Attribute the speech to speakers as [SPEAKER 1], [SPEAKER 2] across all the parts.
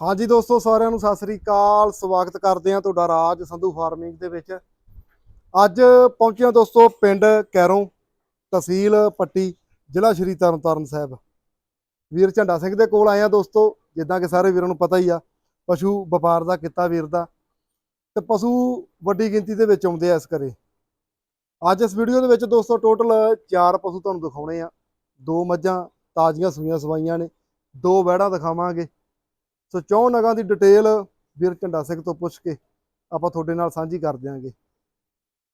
[SPEAKER 1] ਹਾਂਜੀ ਦੋਸਤੋ, ਸਾਰਿਆਂ ਨੂੰ ਸਤਿ ਸ੍ਰੀ ਅਕਾਲ। ਸਵਾਗਤ ਕਰਦੇ ਹਾਂ ਤੁਹਾਡਾ ਰਾਜ ਸੰਧੂ ਫਾਰਮਿੰਗ ਦੇ ਵਿੱਚ। ਅੱਜ ਪਹੁੰਚਿਆ ਦੋਸਤੋ, ਪਿੰਡ ਕੈਰੋਂ ਤਹਿਸੀਲ ਪੱਟੀ, ਜ਼ਿਲ੍ਹਾ ਸ਼੍ਰੀ ਤਰਨਤਾਰਨ ਸਾਹਿਬ। ਵੀਰ ਝੰਡਾ ਸਿੰਘ ਦੇ ਕੋਲ ਆਏ ਹਾਂ ਦੋਸਤੋ, ਜਿੱਦਾਂ ਕਿ ਸਾਰੇ ਵੀਰਾਂ ਨੂੰ ਪਤਾ ਹੀ ਆ, ਪਸ਼ੂ ਵਪਾਰ ਦਾ, ਕਿੱਤਾ ਵੀਰ ਦਾ। ਤੇ ਪਸ਼ੂ ਵੱਡੀ ਗਿਣਤੀ ਦੇ ਵਿੱਚ ਆਉਂਦੇ ਆ ਇਸ ਕਰੇ ਅੱਜ ਇਸ ਵੀਡੀਓ ਦੇ ਵਿੱਚ ਦੋਸਤੋ, ਟੋਟਲ 4 ਪਸ਼ੂ ਤੁਹਾਨੂੰ ਦਿਖਾਉਣੇ ਆ। ਦੋ ਮੱਝਾਂ, ਤਾਜ਼ੀਆਂ ਸੂਈਆਂ ਸਵਾਈਆਂ ਨੇ। ਦੋ ਵਹਿੜਾਂ ਦਿਖਾਵਾਂਗੇ। ਸੋ ਚੌਂ ਨਗਾਂ ਦੀ ਡਿਟੇਲ ਵੀਰ ਝੰਡਾ ਸਿੰਘ ਤੋਂ ਪੁੱਛ ਕੇ ਆਪਾਂ ਤੁਹਾਡੇ ਨਾਲ ਸਾਂਝੀ ਕਰ ਦਿਆਂਗੇ।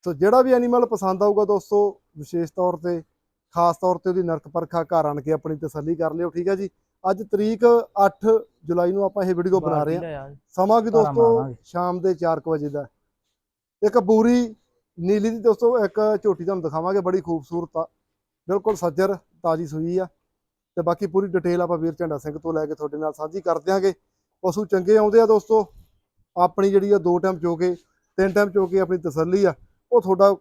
[SPEAKER 1] ਸੋ ਜਿਹੜਾ ਵੀ ਐਨੀਮਲ ਪਸੰਦ ਆਊਗਾ ਦੋਸਤੋ ਵਿਸ਼ੇਸ਼ ਤੌਰ ਤੇ ਖਾਸ ਤੌਰ ਤੇ ਉਹਦੀ ਨਰਕ ਪਰਖਾ ਘਰ ਆਣ ਕੇ ਆਪਣੀ ਤਸੱਲੀ ਕਰ ਲਿਓ ਠੀਕ ਹੈ ਜੀ? ਅੱਜ ਤਰੀਕ 8 ਜੁਲਾਈ ਨੂੰ ਆਪਾਂ ਇਹ ਵੀਡੀਓ ਬਣਾ ਰਹੇ ਹਾਂ। ਸਮਾਂ
[SPEAKER 2] ਧਾਰਾਂ
[SPEAKER 1] ਦੋਸਤੋ। ਸ਼ਾਮ ਦੇ 4 ਵਜੇ ਦਾ। ਇੱਕ ਬੂਰੀ ਨੀਲੀ ਦੀ ਦੋਸਤੋ ਇੱਕ ਝੋਟੀ ਤੁਹਾਨੂੰ ਦਿਖਾਵਾਂਗੇ ਬੜੀ ਖੂਬਸੂਰਤ ਆ। ਬਿਲਕੁਲ ਸੱਜਰ ਤਾਜੀ ਸੂਈ ਆ। ਤੇ ਬਾਕੀ ਪੂਰੀ ਡਿਟੇਲ ਆਪਾਂ ਵੀਰ ਝੰਡਾ ਸਿੰਘ ਤੋਂ ਲੈ ਕੇ ਤੁਹਾਡੇ ਨਾਲ ਸਾਂਝੀ ਕਰ ਦਿਆਂਗੇ। ਪਸ਼ੂ ਚੰਗੇ ਆਉਂਦੇ ਆ ਦੋਸਤੋ। ਆਪਣੀ ਜਿਹੜੀ ਆ ਦੋ ਟਾਈਮ ਚੋ ਕੇ ਤਿੰਨ ਟਾਈਮ ਚੋ ਕੇ ਆਪਣੀ ਤਸੱਲੀ ਆ। ਉਹ ਤੁਹਾਡਾ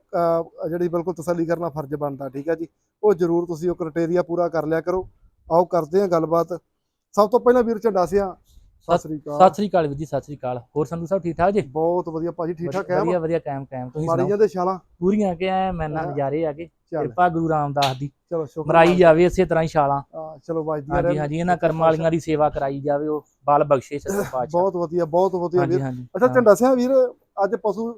[SPEAKER 1] ਜਿਹੜੀ ਬਿਲਕੁਲ ਤਸੱਲੀ ਕਰਨਾ ਫਰਜ਼ ਬਣਦਾ, ਠੀਕ ਹੈ ਜੀ। ਉਹ ਜ਼ਰੂਰ ਤੁਸੀਂ ਉਹ ਕ੍ਰਾਈਟੇਰੀਆ ਪੂਰਾ ਕਰ ਲਿਆ ਕਰੋ। ਆਓ ਕਰਦੇ ਹਾਂ ਗੱਲਬਾਤ। ਸਭ ਤੋਂ ਪਹਿਲਾਂ ਵੀਰ ਝੰਡਾ ਸਿਆ ਸਤਿ ਸ੍ਰੀ ਅਕਾਲ।
[SPEAKER 2] ਸਤਿ ਸ੍ਰੀ ਅਕਾਲ ਵੀਰ ਜੀ ਸਤਿ ਸ੍ਰੀ ਅਕਾਲ। ਹੋਰ ਸੰਧੂ ਸਾਹਿਬ ਠੀਕ ਠਾਕ ਜੀ?
[SPEAKER 1] ਬਹੁਤ ਵਧੀਆ ਭਾਜੀ ਠੀਕ ਠਾਕ ਹੈ
[SPEAKER 2] ਵਧੀਆ ਵਧੀਆ ਕਾਇਮ ਕਾਇਮ ਤੁਸੀਂ ਸੁਣਾਓ?
[SPEAKER 1] ਜਾਂਦੇ ਛਾਲਾਂ?
[SPEAKER 2] ਪੂਰੀਆਂ ਕਿ ਐ ਮੈਨਾਂ। ਨਜ਼ਾਰੇ ਆ
[SPEAKER 1] ਚੱਲ।
[SPEAKER 2] ਕਿਰਪਾ ਗੁਰੂ ਰਾਮਦਾਸ ਦੀ।
[SPEAKER 1] ਚਲੋ ਸ਼ੁਕਰ
[SPEAKER 2] ਮਰਾਈ ਜਾਵੇ ਇਸੇ ਤਰ੍ਹਾਂ ਹੀ ਛਾਲਾਂ।
[SPEAKER 1] ਚਲੋ ਵਾਜਦੀ
[SPEAKER 2] ਹਾਂਜੀ ਹਾਂਜੀ ਇਹਨਾਂ ਕਰਮ ਵਾਲੀਆਂ ਦੀ ਸੇਵਾ ਕਰਾਈ ਜਾਵੇ ਉਹ ਬਲ ਬਖਸ਼ੇ ਸੱਚੇ ਪਾਤਸ਼ਾਹ।
[SPEAKER 1] ਬਹੁਤ ਵਧੀਆ ਬਹੁਤ ਵਧੀਆ ਵੀਰ। ਅੱਛਾ। ਝੰਡਾ ਸਿਆ ਵੀਰ ਅੱਜ ਪਸ਼ੂ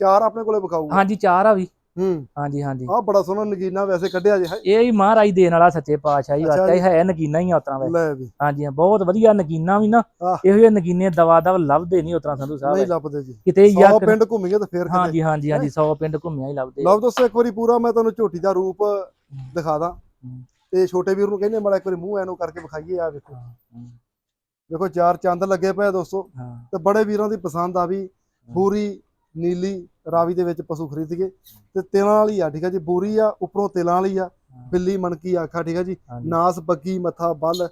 [SPEAKER 1] ਚਾਰ ਆਪਣੇ ਕੋਲੇ ਵਿਖਾਊਗਾ।
[SPEAKER 2] ਹਾਂਜੀ ਚਾਰ ਆ ਵੀ
[SPEAKER 1] ਹੂੰ।
[SPEAKER 2] ਹਾਂਜੀ ਹਾਂਜੀ।
[SPEAKER 1] ਆ ਬੜਾ ਸੋਹਣਾ ਨਗੀਨਾ ਵੈਸੇ ਕੱਢਿਆ ਜੇ ਹੈ।
[SPEAKER 2] ਇਹ ਹੀ ਮਹਾਰਾਜ ਦੇਣ ਵਾਲਾ ਸੱਚੇ ਪਾਤਸ਼ਾਹ ਹੀ
[SPEAKER 1] ਅੱਛਾ
[SPEAKER 2] ਵਾਕਿਆ
[SPEAKER 1] ਜੀ।
[SPEAKER 2] ਹੈ ਨਗੀਨਾ ਹੀ ਉਤਰਾ ਵੈਸੇ
[SPEAKER 1] ਲੈ ਵੀ।
[SPEAKER 2] ਹਾਂਜੀ ਹਾਂ, ਬਹੁਤ ਵਧੀਆ ਨਗੀਨਾ ਵੀ ਨਾ। ਇਹੋ ਜਿਹੇ ਨਗੀਨੇ ਦਵਾ ਦਵ ਲੱਭਦੇ ਨਹੀਂ ਉਤਰਾ ਸੰਧੂ
[SPEAKER 1] ਨਹੀਂ
[SPEAKER 2] ਸਾਹਿਬ
[SPEAKER 1] ਲੱਭਦੇ ਜੀ।
[SPEAKER 2] ਕਿਤੇ
[SPEAKER 1] 100
[SPEAKER 2] ਯਾਰ
[SPEAKER 1] ਪਿੰਡ ਘੁੰਮੀਏ ਤਾਂ ਫੇਰ
[SPEAKER 2] ਹਾਂਜੀ ਹਾਂਜੀ ਹਾਂਜੀ 100 ਪਿੰਡ ਘੁੰਮਿਆ ਹੀ ਲੱਭਦੇ।
[SPEAKER 1] ਲਓ ਦੋਸਤੋ ਇੱਕ ਵਾਰੀ ਪੂਰਾ ਮੈਂ ਤੁਹਾਨੂੰ ਝੋਟੀ ਦਾ ਰੂਪ ਦਿਖਾ ਦਾਂ। ਤੇ ਛੋਟੇ ਵੀਰ ਨੂੰ ਕਹਿੰਦੇ ਮਾੜਾ ਇੱਕ ਵਾਰੀ ਮੂੰਹ ਐਨੂੰ ਕਰਕੇ ਵਿਖਾਈਏ ਆ ਵੇਖੋ। ਵੇਖੋ ਚਾਰ ਚੰਦ ਲੱਗੇ ਪਏ ਦੋਸਤੋ। ਤੇ ਬੜੇ ਵੀਰਾਂ ਦੀ ਪਸੰਦ ਆ ਵੀ ਪੂਰੀ ਨੀਲੀ ਰਾਵੀ ਦੇ ਵਿੱਚ ਪਸ਼ੂ ਖਰੀਦ ਕੇ ਤੇ ਤਿਲਾਂ ਵਾਲੀ ਆ ਠੀਕ ਹੈ ਜੀ ਬੂਰੀ ਆ ਉੱਪਰੋਂ ਤਿਲਾਂ ਵਾਲੀ ਆ। ਬਿੱਲੀ ਮਣਕੀ ਆਖਾ ਠੀਕ ਹੈ ਜੀ। ਨਾਸ ਬੱਗੀ ਮੱਥਾ ਬੱਲ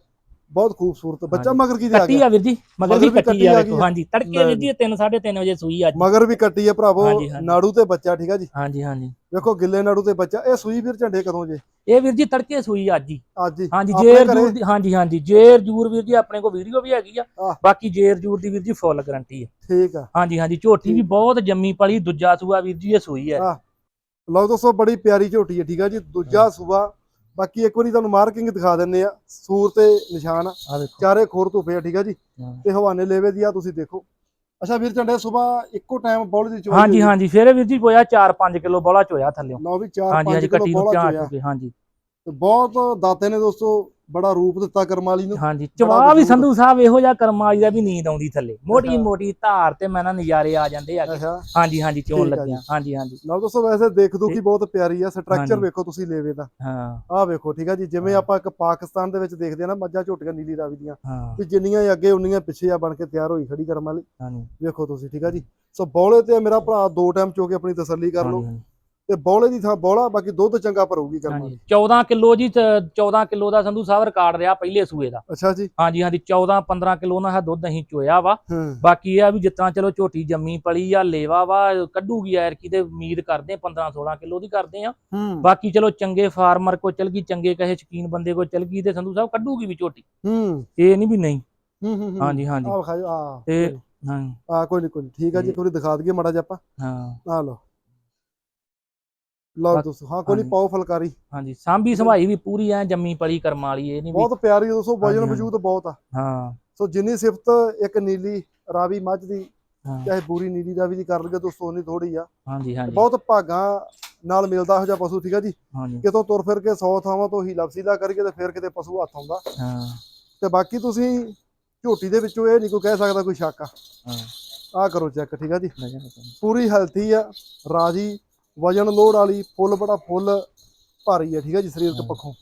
[SPEAKER 1] ਬਹੁਤ ਖੂਬਸੂਰਤ। ਬੱਚਾ। ਮਗਰ ਕੀ ਆ
[SPEAKER 2] ਕੱਟੀ
[SPEAKER 1] ਗਿਆ?
[SPEAKER 2] ਆ ਵੀਰ ਜੀ ਮਗਰ ਵੀ ਕੱਟੀ ਆ
[SPEAKER 1] ਆ
[SPEAKER 2] ਵੇਖੋ। ਹਾਂਜੀ ਤੜਕੇ ਵੀਰ ਜੀ 3 3:30 ਵਜੇ ਸੂਈ ਅੱਜ
[SPEAKER 1] ਮਗਰ ਵੀ ਕੱਟੀ ਆ ਭਰਾਵੋ
[SPEAKER 2] ਹਾਂਜੀ, ਹਾਂਜੀ।
[SPEAKER 1] ਨਾੜੂ ਤੇ ਬੱਚਾ ਠੀਕ ਹੈ ਜੀ?
[SPEAKER 2] ਹਾਂਜੀ ਹਾਂਜੀ।
[SPEAKER 1] ਵੇਖੋ ਗਿੱਲੇ ਨਾੜੂ ਤੇ ਬੱਚਾ ਇਹ ਸੂਈ ਵੀਰ ਝੰਡੇ ਕਦੋਂ ਜੇ?
[SPEAKER 2] ਇਹ ਵੀਰ ਜੀ ਤੜਕੇ ਸੂਈ ਅੱਜ ਹੀ।
[SPEAKER 1] ਅੱਜ ਹੀ।
[SPEAKER 2] ਹਾਂਜੀ
[SPEAKER 1] ਆਪਣੇ
[SPEAKER 2] ਜੇਰ
[SPEAKER 1] ਘਰੇ?
[SPEAKER 2] ਜੂਰ ਦੀ ਹਾਂਜੀ ਹਾਂਜੀ ਜੇਰ ਜੂਰ ਵੀਰ ਜੀ ਆਪਣੇ ਕੋਲ ਵੀਡੀਓ ਵੀ ਹੈਗੀ ਆ।
[SPEAKER 1] ਆਹ।
[SPEAKER 2] ਬਾਕੀ ਜੇਰ ਜੂਰ ਦੀ ਵੀਰ ਜੀ ਫੁੱਲ ਗਾਰੰਟੀ ਹੈ
[SPEAKER 1] ਠੀਕ ਆ।
[SPEAKER 2] ਹਾਂਜੀ ਹਾਂਜੀ ਝੋਟੀ ਵੀ। ਬਹੁਤ ਜੰਮੀ ਪਲੀ ਦੂਜਾ ਸੂਆ ਵੀਰ ਜੀ ਇਹ ਸੂਈ ਹੈ।
[SPEAKER 1] ਲਓ ਦੋਸਤੋ ਬੜੀ ਪਿਆਰੀ ਝੋਟੀ ਹੈ ਠੀਕ ਆ ਜੀ? ਦੂਜਾ ਸੂਆ ਬਾਕੀ ਇੱਕ ਵਾਰੀ ਤੁਹਾਨੂੰ ਮਾਰਕਿੰਗ ਦਿਖਾ ਦਿੰਨੇ ਆ। ਸੂਰ ਤੇ ਨਿਸ਼ਾਨ
[SPEAKER 2] ਆ।
[SPEAKER 1] ਚਾਰੇ ਖੋਰ ਧੁੱਪੇ ਆ ਠੀਕ ਆ ਜੀ। ਤੇ ਹਵਾਨੇ ਲੇਵੇ ਦੀ ਆ ਤੁਸੀਂ ਦੇਖੋ। ਅੱਛਾ ਵੀਰ ਝੰਡੇ ਸਵੇਰ ਇੱਕੋ ਟਾਈਮ ਬੌਲ ਦੀ ਚੋਈ
[SPEAKER 2] ਹਾਂਜੀ ਹਾਂਜੀ ਫਿਰ ਵੀਰ ਜੀ ਪੋਇਆ 4-5 ਕਿਲੋ ਬੋਲਾ ਚੋਇਆ ਥੱਲਿਓ।
[SPEAKER 1] ਲਓ ਵੀ 4
[SPEAKER 2] ਹਾਂਜੀ
[SPEAKER 1] 5
[SPEAKER 2] ਹਾਂਜੀ
[SPEAKER 1] ਕਿਲੋ
[SPEAKER 2] ਕੱਟੀ ਨੂੰ
[SPEAKER 1] ਬੌਲਾ ਚੋਇਆ।
[SPEAKER 2] ਹਾਂਜੀ।
[SPEAKER 1] ਤੇ ਬਹੁਤ ਦਾਤੇ ਨੇ ਦੋਸਤੋ ਬੜਾ ਰੂਪ ਦਿੱਤਾ ਕਰਮਾਲੀ ਨੂੰ।
[SPEAKER 2] ਹਾਂਜੀ ਚਵਾ ਵੀ। ਸੰਧੂ ਸਾਹਿਬ ਇਹੋ ਜਿਹਾ ਕਰਮ ਵਾਲੀ ਦਾ ਵੀ ਨੀਂਦ ਆਉਂਦੀ ਥੱਲੇ। ਮੋਟੀ। ਮੋਟੀ ਧਾਰ ਤੇ ਮੈਂ ਨਾ ਨਜ਼ਾਰੇ ਆ ਜਾਂਦੇ ਆ ਹਾਂਜੀ ਹਾਂਜੀ ਚੋਣ ਲੱਗਿਆ। ਹਾਂਜੀ ਹਾਂਜੀ।
[SPEAKER 1] ਲਓ ਦੋਸਤੋ ਵੈਸੇ ਦੇਖ ਦੁਖੀ
[SPEAKER 2] ਤੇ-
[SPEAKER 1] ਬਹੁਤ ਪਿਆਰੀ ਆ ਸਟਰਕਚਰ। ਵੇਖੋ ਤੁਸੀਂ ਲੇਵੇ ਦਾ।
[SPEAKER 2] ਹਾਂ।
[SPEAKER 1] ਆਹ ਵੇਖੋ ਠੀਕ ਆ ਜੀ। ਜਿਵੇਂ। ਆਪਾਂ ਇੱਕ ਪਾਕਿਸਤਾਨ ਦੇ ਵਿੱਚ ਦੇਖਦੇ ਆ ਨਾ ਮੱਝਾਂ ਝੋਟੀਆਂ ਨੀਲੀ ਰਾਵੀ ਦੀਆਂ। ਵੀ ਜਿੰਨੀਆਂ ਅੱਗੇ ਉਨੀਆਂ ਪਿੱਛੇ ਆ ਬਣ ਕੇ ਤਿਆਰ ਹੋਈ ਖੜੀ ਕਰਮ ਵਾਲੀ
[SPEAKER 2] ਹਾਂਜੀ।
[SPEAKER 1] ਵੇਖੋ ਤੁਸੀਂ ਠੀਕ ਆ ਜੀ। ਸੋ ਬੌਲੇ ਤੇ ਮੇਰਾ ਭਰਾ ਦੋ ਟਾਈਮ ਚੋ ਕੇ ਆਪਣੀ ਤਸੱਲੀ ਕਰ ਲਓ। ਤੇ ਬੌਲੇ ਦੀ ਥਾਂ ਬੌਲਾ ਬਾਕੀ ਦੁੱਧ ਚੰਗਾ ਭਰੂਗੀ ਕਰਮ ਵਾਲੀ
[SPEAKER 2] ਹਾਂਜੀ 14 ਕਿਲੋ ਜੀ ਚ- 14 ਕਿਲੋ ਦਾ ਸੰਧੂ ਸਾਹਿਬ ਰਿਕਾਰਡ ਰਿਹਾ ਪਹਿਲੇ ਸੂਏ ਦਾ।
[SPEAKER 1] ਅੱਛਾ ਜੀ।
[SPEAKER 2] ਹਾਂਜੀ ਹਾਂਜੀ 14 15 ਕਿਲੋ ਨਾਲ ਦੁੱਧ ਅਸੀਂ ਚੋਇਆ ਵਾ। ਬਾਕੀ ਇਹ ਆ ਵੀ ਜਿੱਤਾਂ ਚਲੋ ਝੋਟੀ ਜੰਮੀ ਪਲੀ ਆ ਲੇਵਾ ਵਾ ਕੱਢੂਗੀ ਐਰ ਕੀ ਤੇ ਉਮੀਦ ਕਰਦੇ 15 16 ਕਿਲੋ ਦੀ ਕਰਦੇ ਆ। ਬਾਕੀ ਚਲੋ ਚੰਗੇ ਫਾਰਮਰ ਕੋ ਚਲ ਗਈ ਚੰਗੇ ਕਹੇ ਸ਼ਕੀਨ ਬੰਦੇ ਕੋ ਚਲ ਗਈ ਤੇ ਸੰਧੂ ਸਾਹਿਬ ਕੱਢੂਗੀ ਵੀ ਝੋਟੀ।
[SPEAKER 1] ਹੂੰ।
[SPEAKER 2] ਇਹ ਨਹੀਂ ਵੀ ਨਹੀਂ।
[SPEAKER 1] ਹੂੰ ਹੂੰ
[SPEAKER 2] ਹਾਂਜੀ ਹਾਂਜੀ।
[SPEAKER 1] ਆ
[SPEAKER 2] ਤੇ ਹਾਂ।
[SPEAKER 1] ਆ ਕੋਈ ਨਹੀਂ ਕੋਈ ਠੀਕ ਆ ਜੀ ਥੋੜੀ ਦਿਖਾ ਦਈਏ ਮਾੜਾ ਜਿਹਾ ਆਪਾਂ।
[SPEAKER 2] ਹਾਂ।
[SPEAKER 1] ਆ ਲਓ। ਲਓ ਦੋਸਤੋ ਹਾਂ ਕੋਈ ਨਹੀਂ। ਪਾਓ ਫਲਕਾਰੀ।
[SPEAKER 2] ਹਾਂਜੀ ਸਾਂਭੀ ਸੰਭਾਈ ਵੀ ਪੂਰੀ ਐ ਜੰਮੀ ਪਲੀ ਕਰਮ ਵਾਲੀ ਇਹ ਨਹੀਂ
[SPEAKER 1] ਬਹੁਤ ਪਿਆਰੀ ਦੋਸਤੋ ਵਜਨ ਵਜੂਦ ਬਹੁਤ ਆ।
[SPEAKER 2] ਹਾਂ।
[SPEAKER 1] ਸੋ ਜਿੰਨੀ ਸਿਫਤ ਇੱਕ ਨੀਲੀ ਰਾਵੀ ਮੱਝ ਦੀ ਚਾਹੇ ਪੂਰੀ ਨੀਲੀ ਰਾਵੀ ਦੀ ਕਰ ਲਈਏ ਦੋਸਤੋ ਉਨੀ ਥੋੜੀ ਆ।
[SPEAKER 2] ਹਾਂਜੀ ਹਾਂਜੀ।
[SPEAKER 1] ਬਹੁਤ ਭਾਗਾਂ ਨਾਲ ਮਿਲਦਾ ਹੋ ਜਾ ਪਸ਼ੂ ਠੀਕ ਆ ਜੀ? ਕਿਤੋਂ ਤੁਰ ਫਿਰ ਕੇ 100 ਥਾਵਾਂ ਤੋਂ ਹੀ ਲਫਸੀਲਾ ਕਰਕੇ ਤੇ ਫਿਰ ਕਿਤੇ ਪਸ਼ੂ ਹੱਥ ਆਉਂਦਾ।
[SPEAKER 2] ਹਾਂ।
[SPEAKER 1] ਤੇ ਬਾਕੀ ਤੁਸੀਂ ਝੋਟੀ ਦੇ ਵਿੱਚੋਂ ਇਹ ਨਹੀਂ ਕੋਈ ਕਹਿ ਸਕਦਾ ਕੋਈ ਸ਼ੱਕ ਆ।
[SPEAKER 2] ਹਾਂ।
[SPEAKER 1] ਆ ਕਰੋ ਚੈੱਕ ਠੀਕ ਆ ਜੀ? ਪੂਰੀ ਹੈਲਥੀ ਆ ਰਾਜੀ ਵਜਨ ਲੋਡ ਵਾਲੀ ਫੁੱਲ ਬੜਾ ਫੁੱਲ ਭਾਰੀ ਆ ਠੀਕ ਆ ਜੀ ਸਰੀਰਕ
[SPEAKER 2] ਹਾਂ।
[SPEAKER 1] ਪੱਖੋਂ।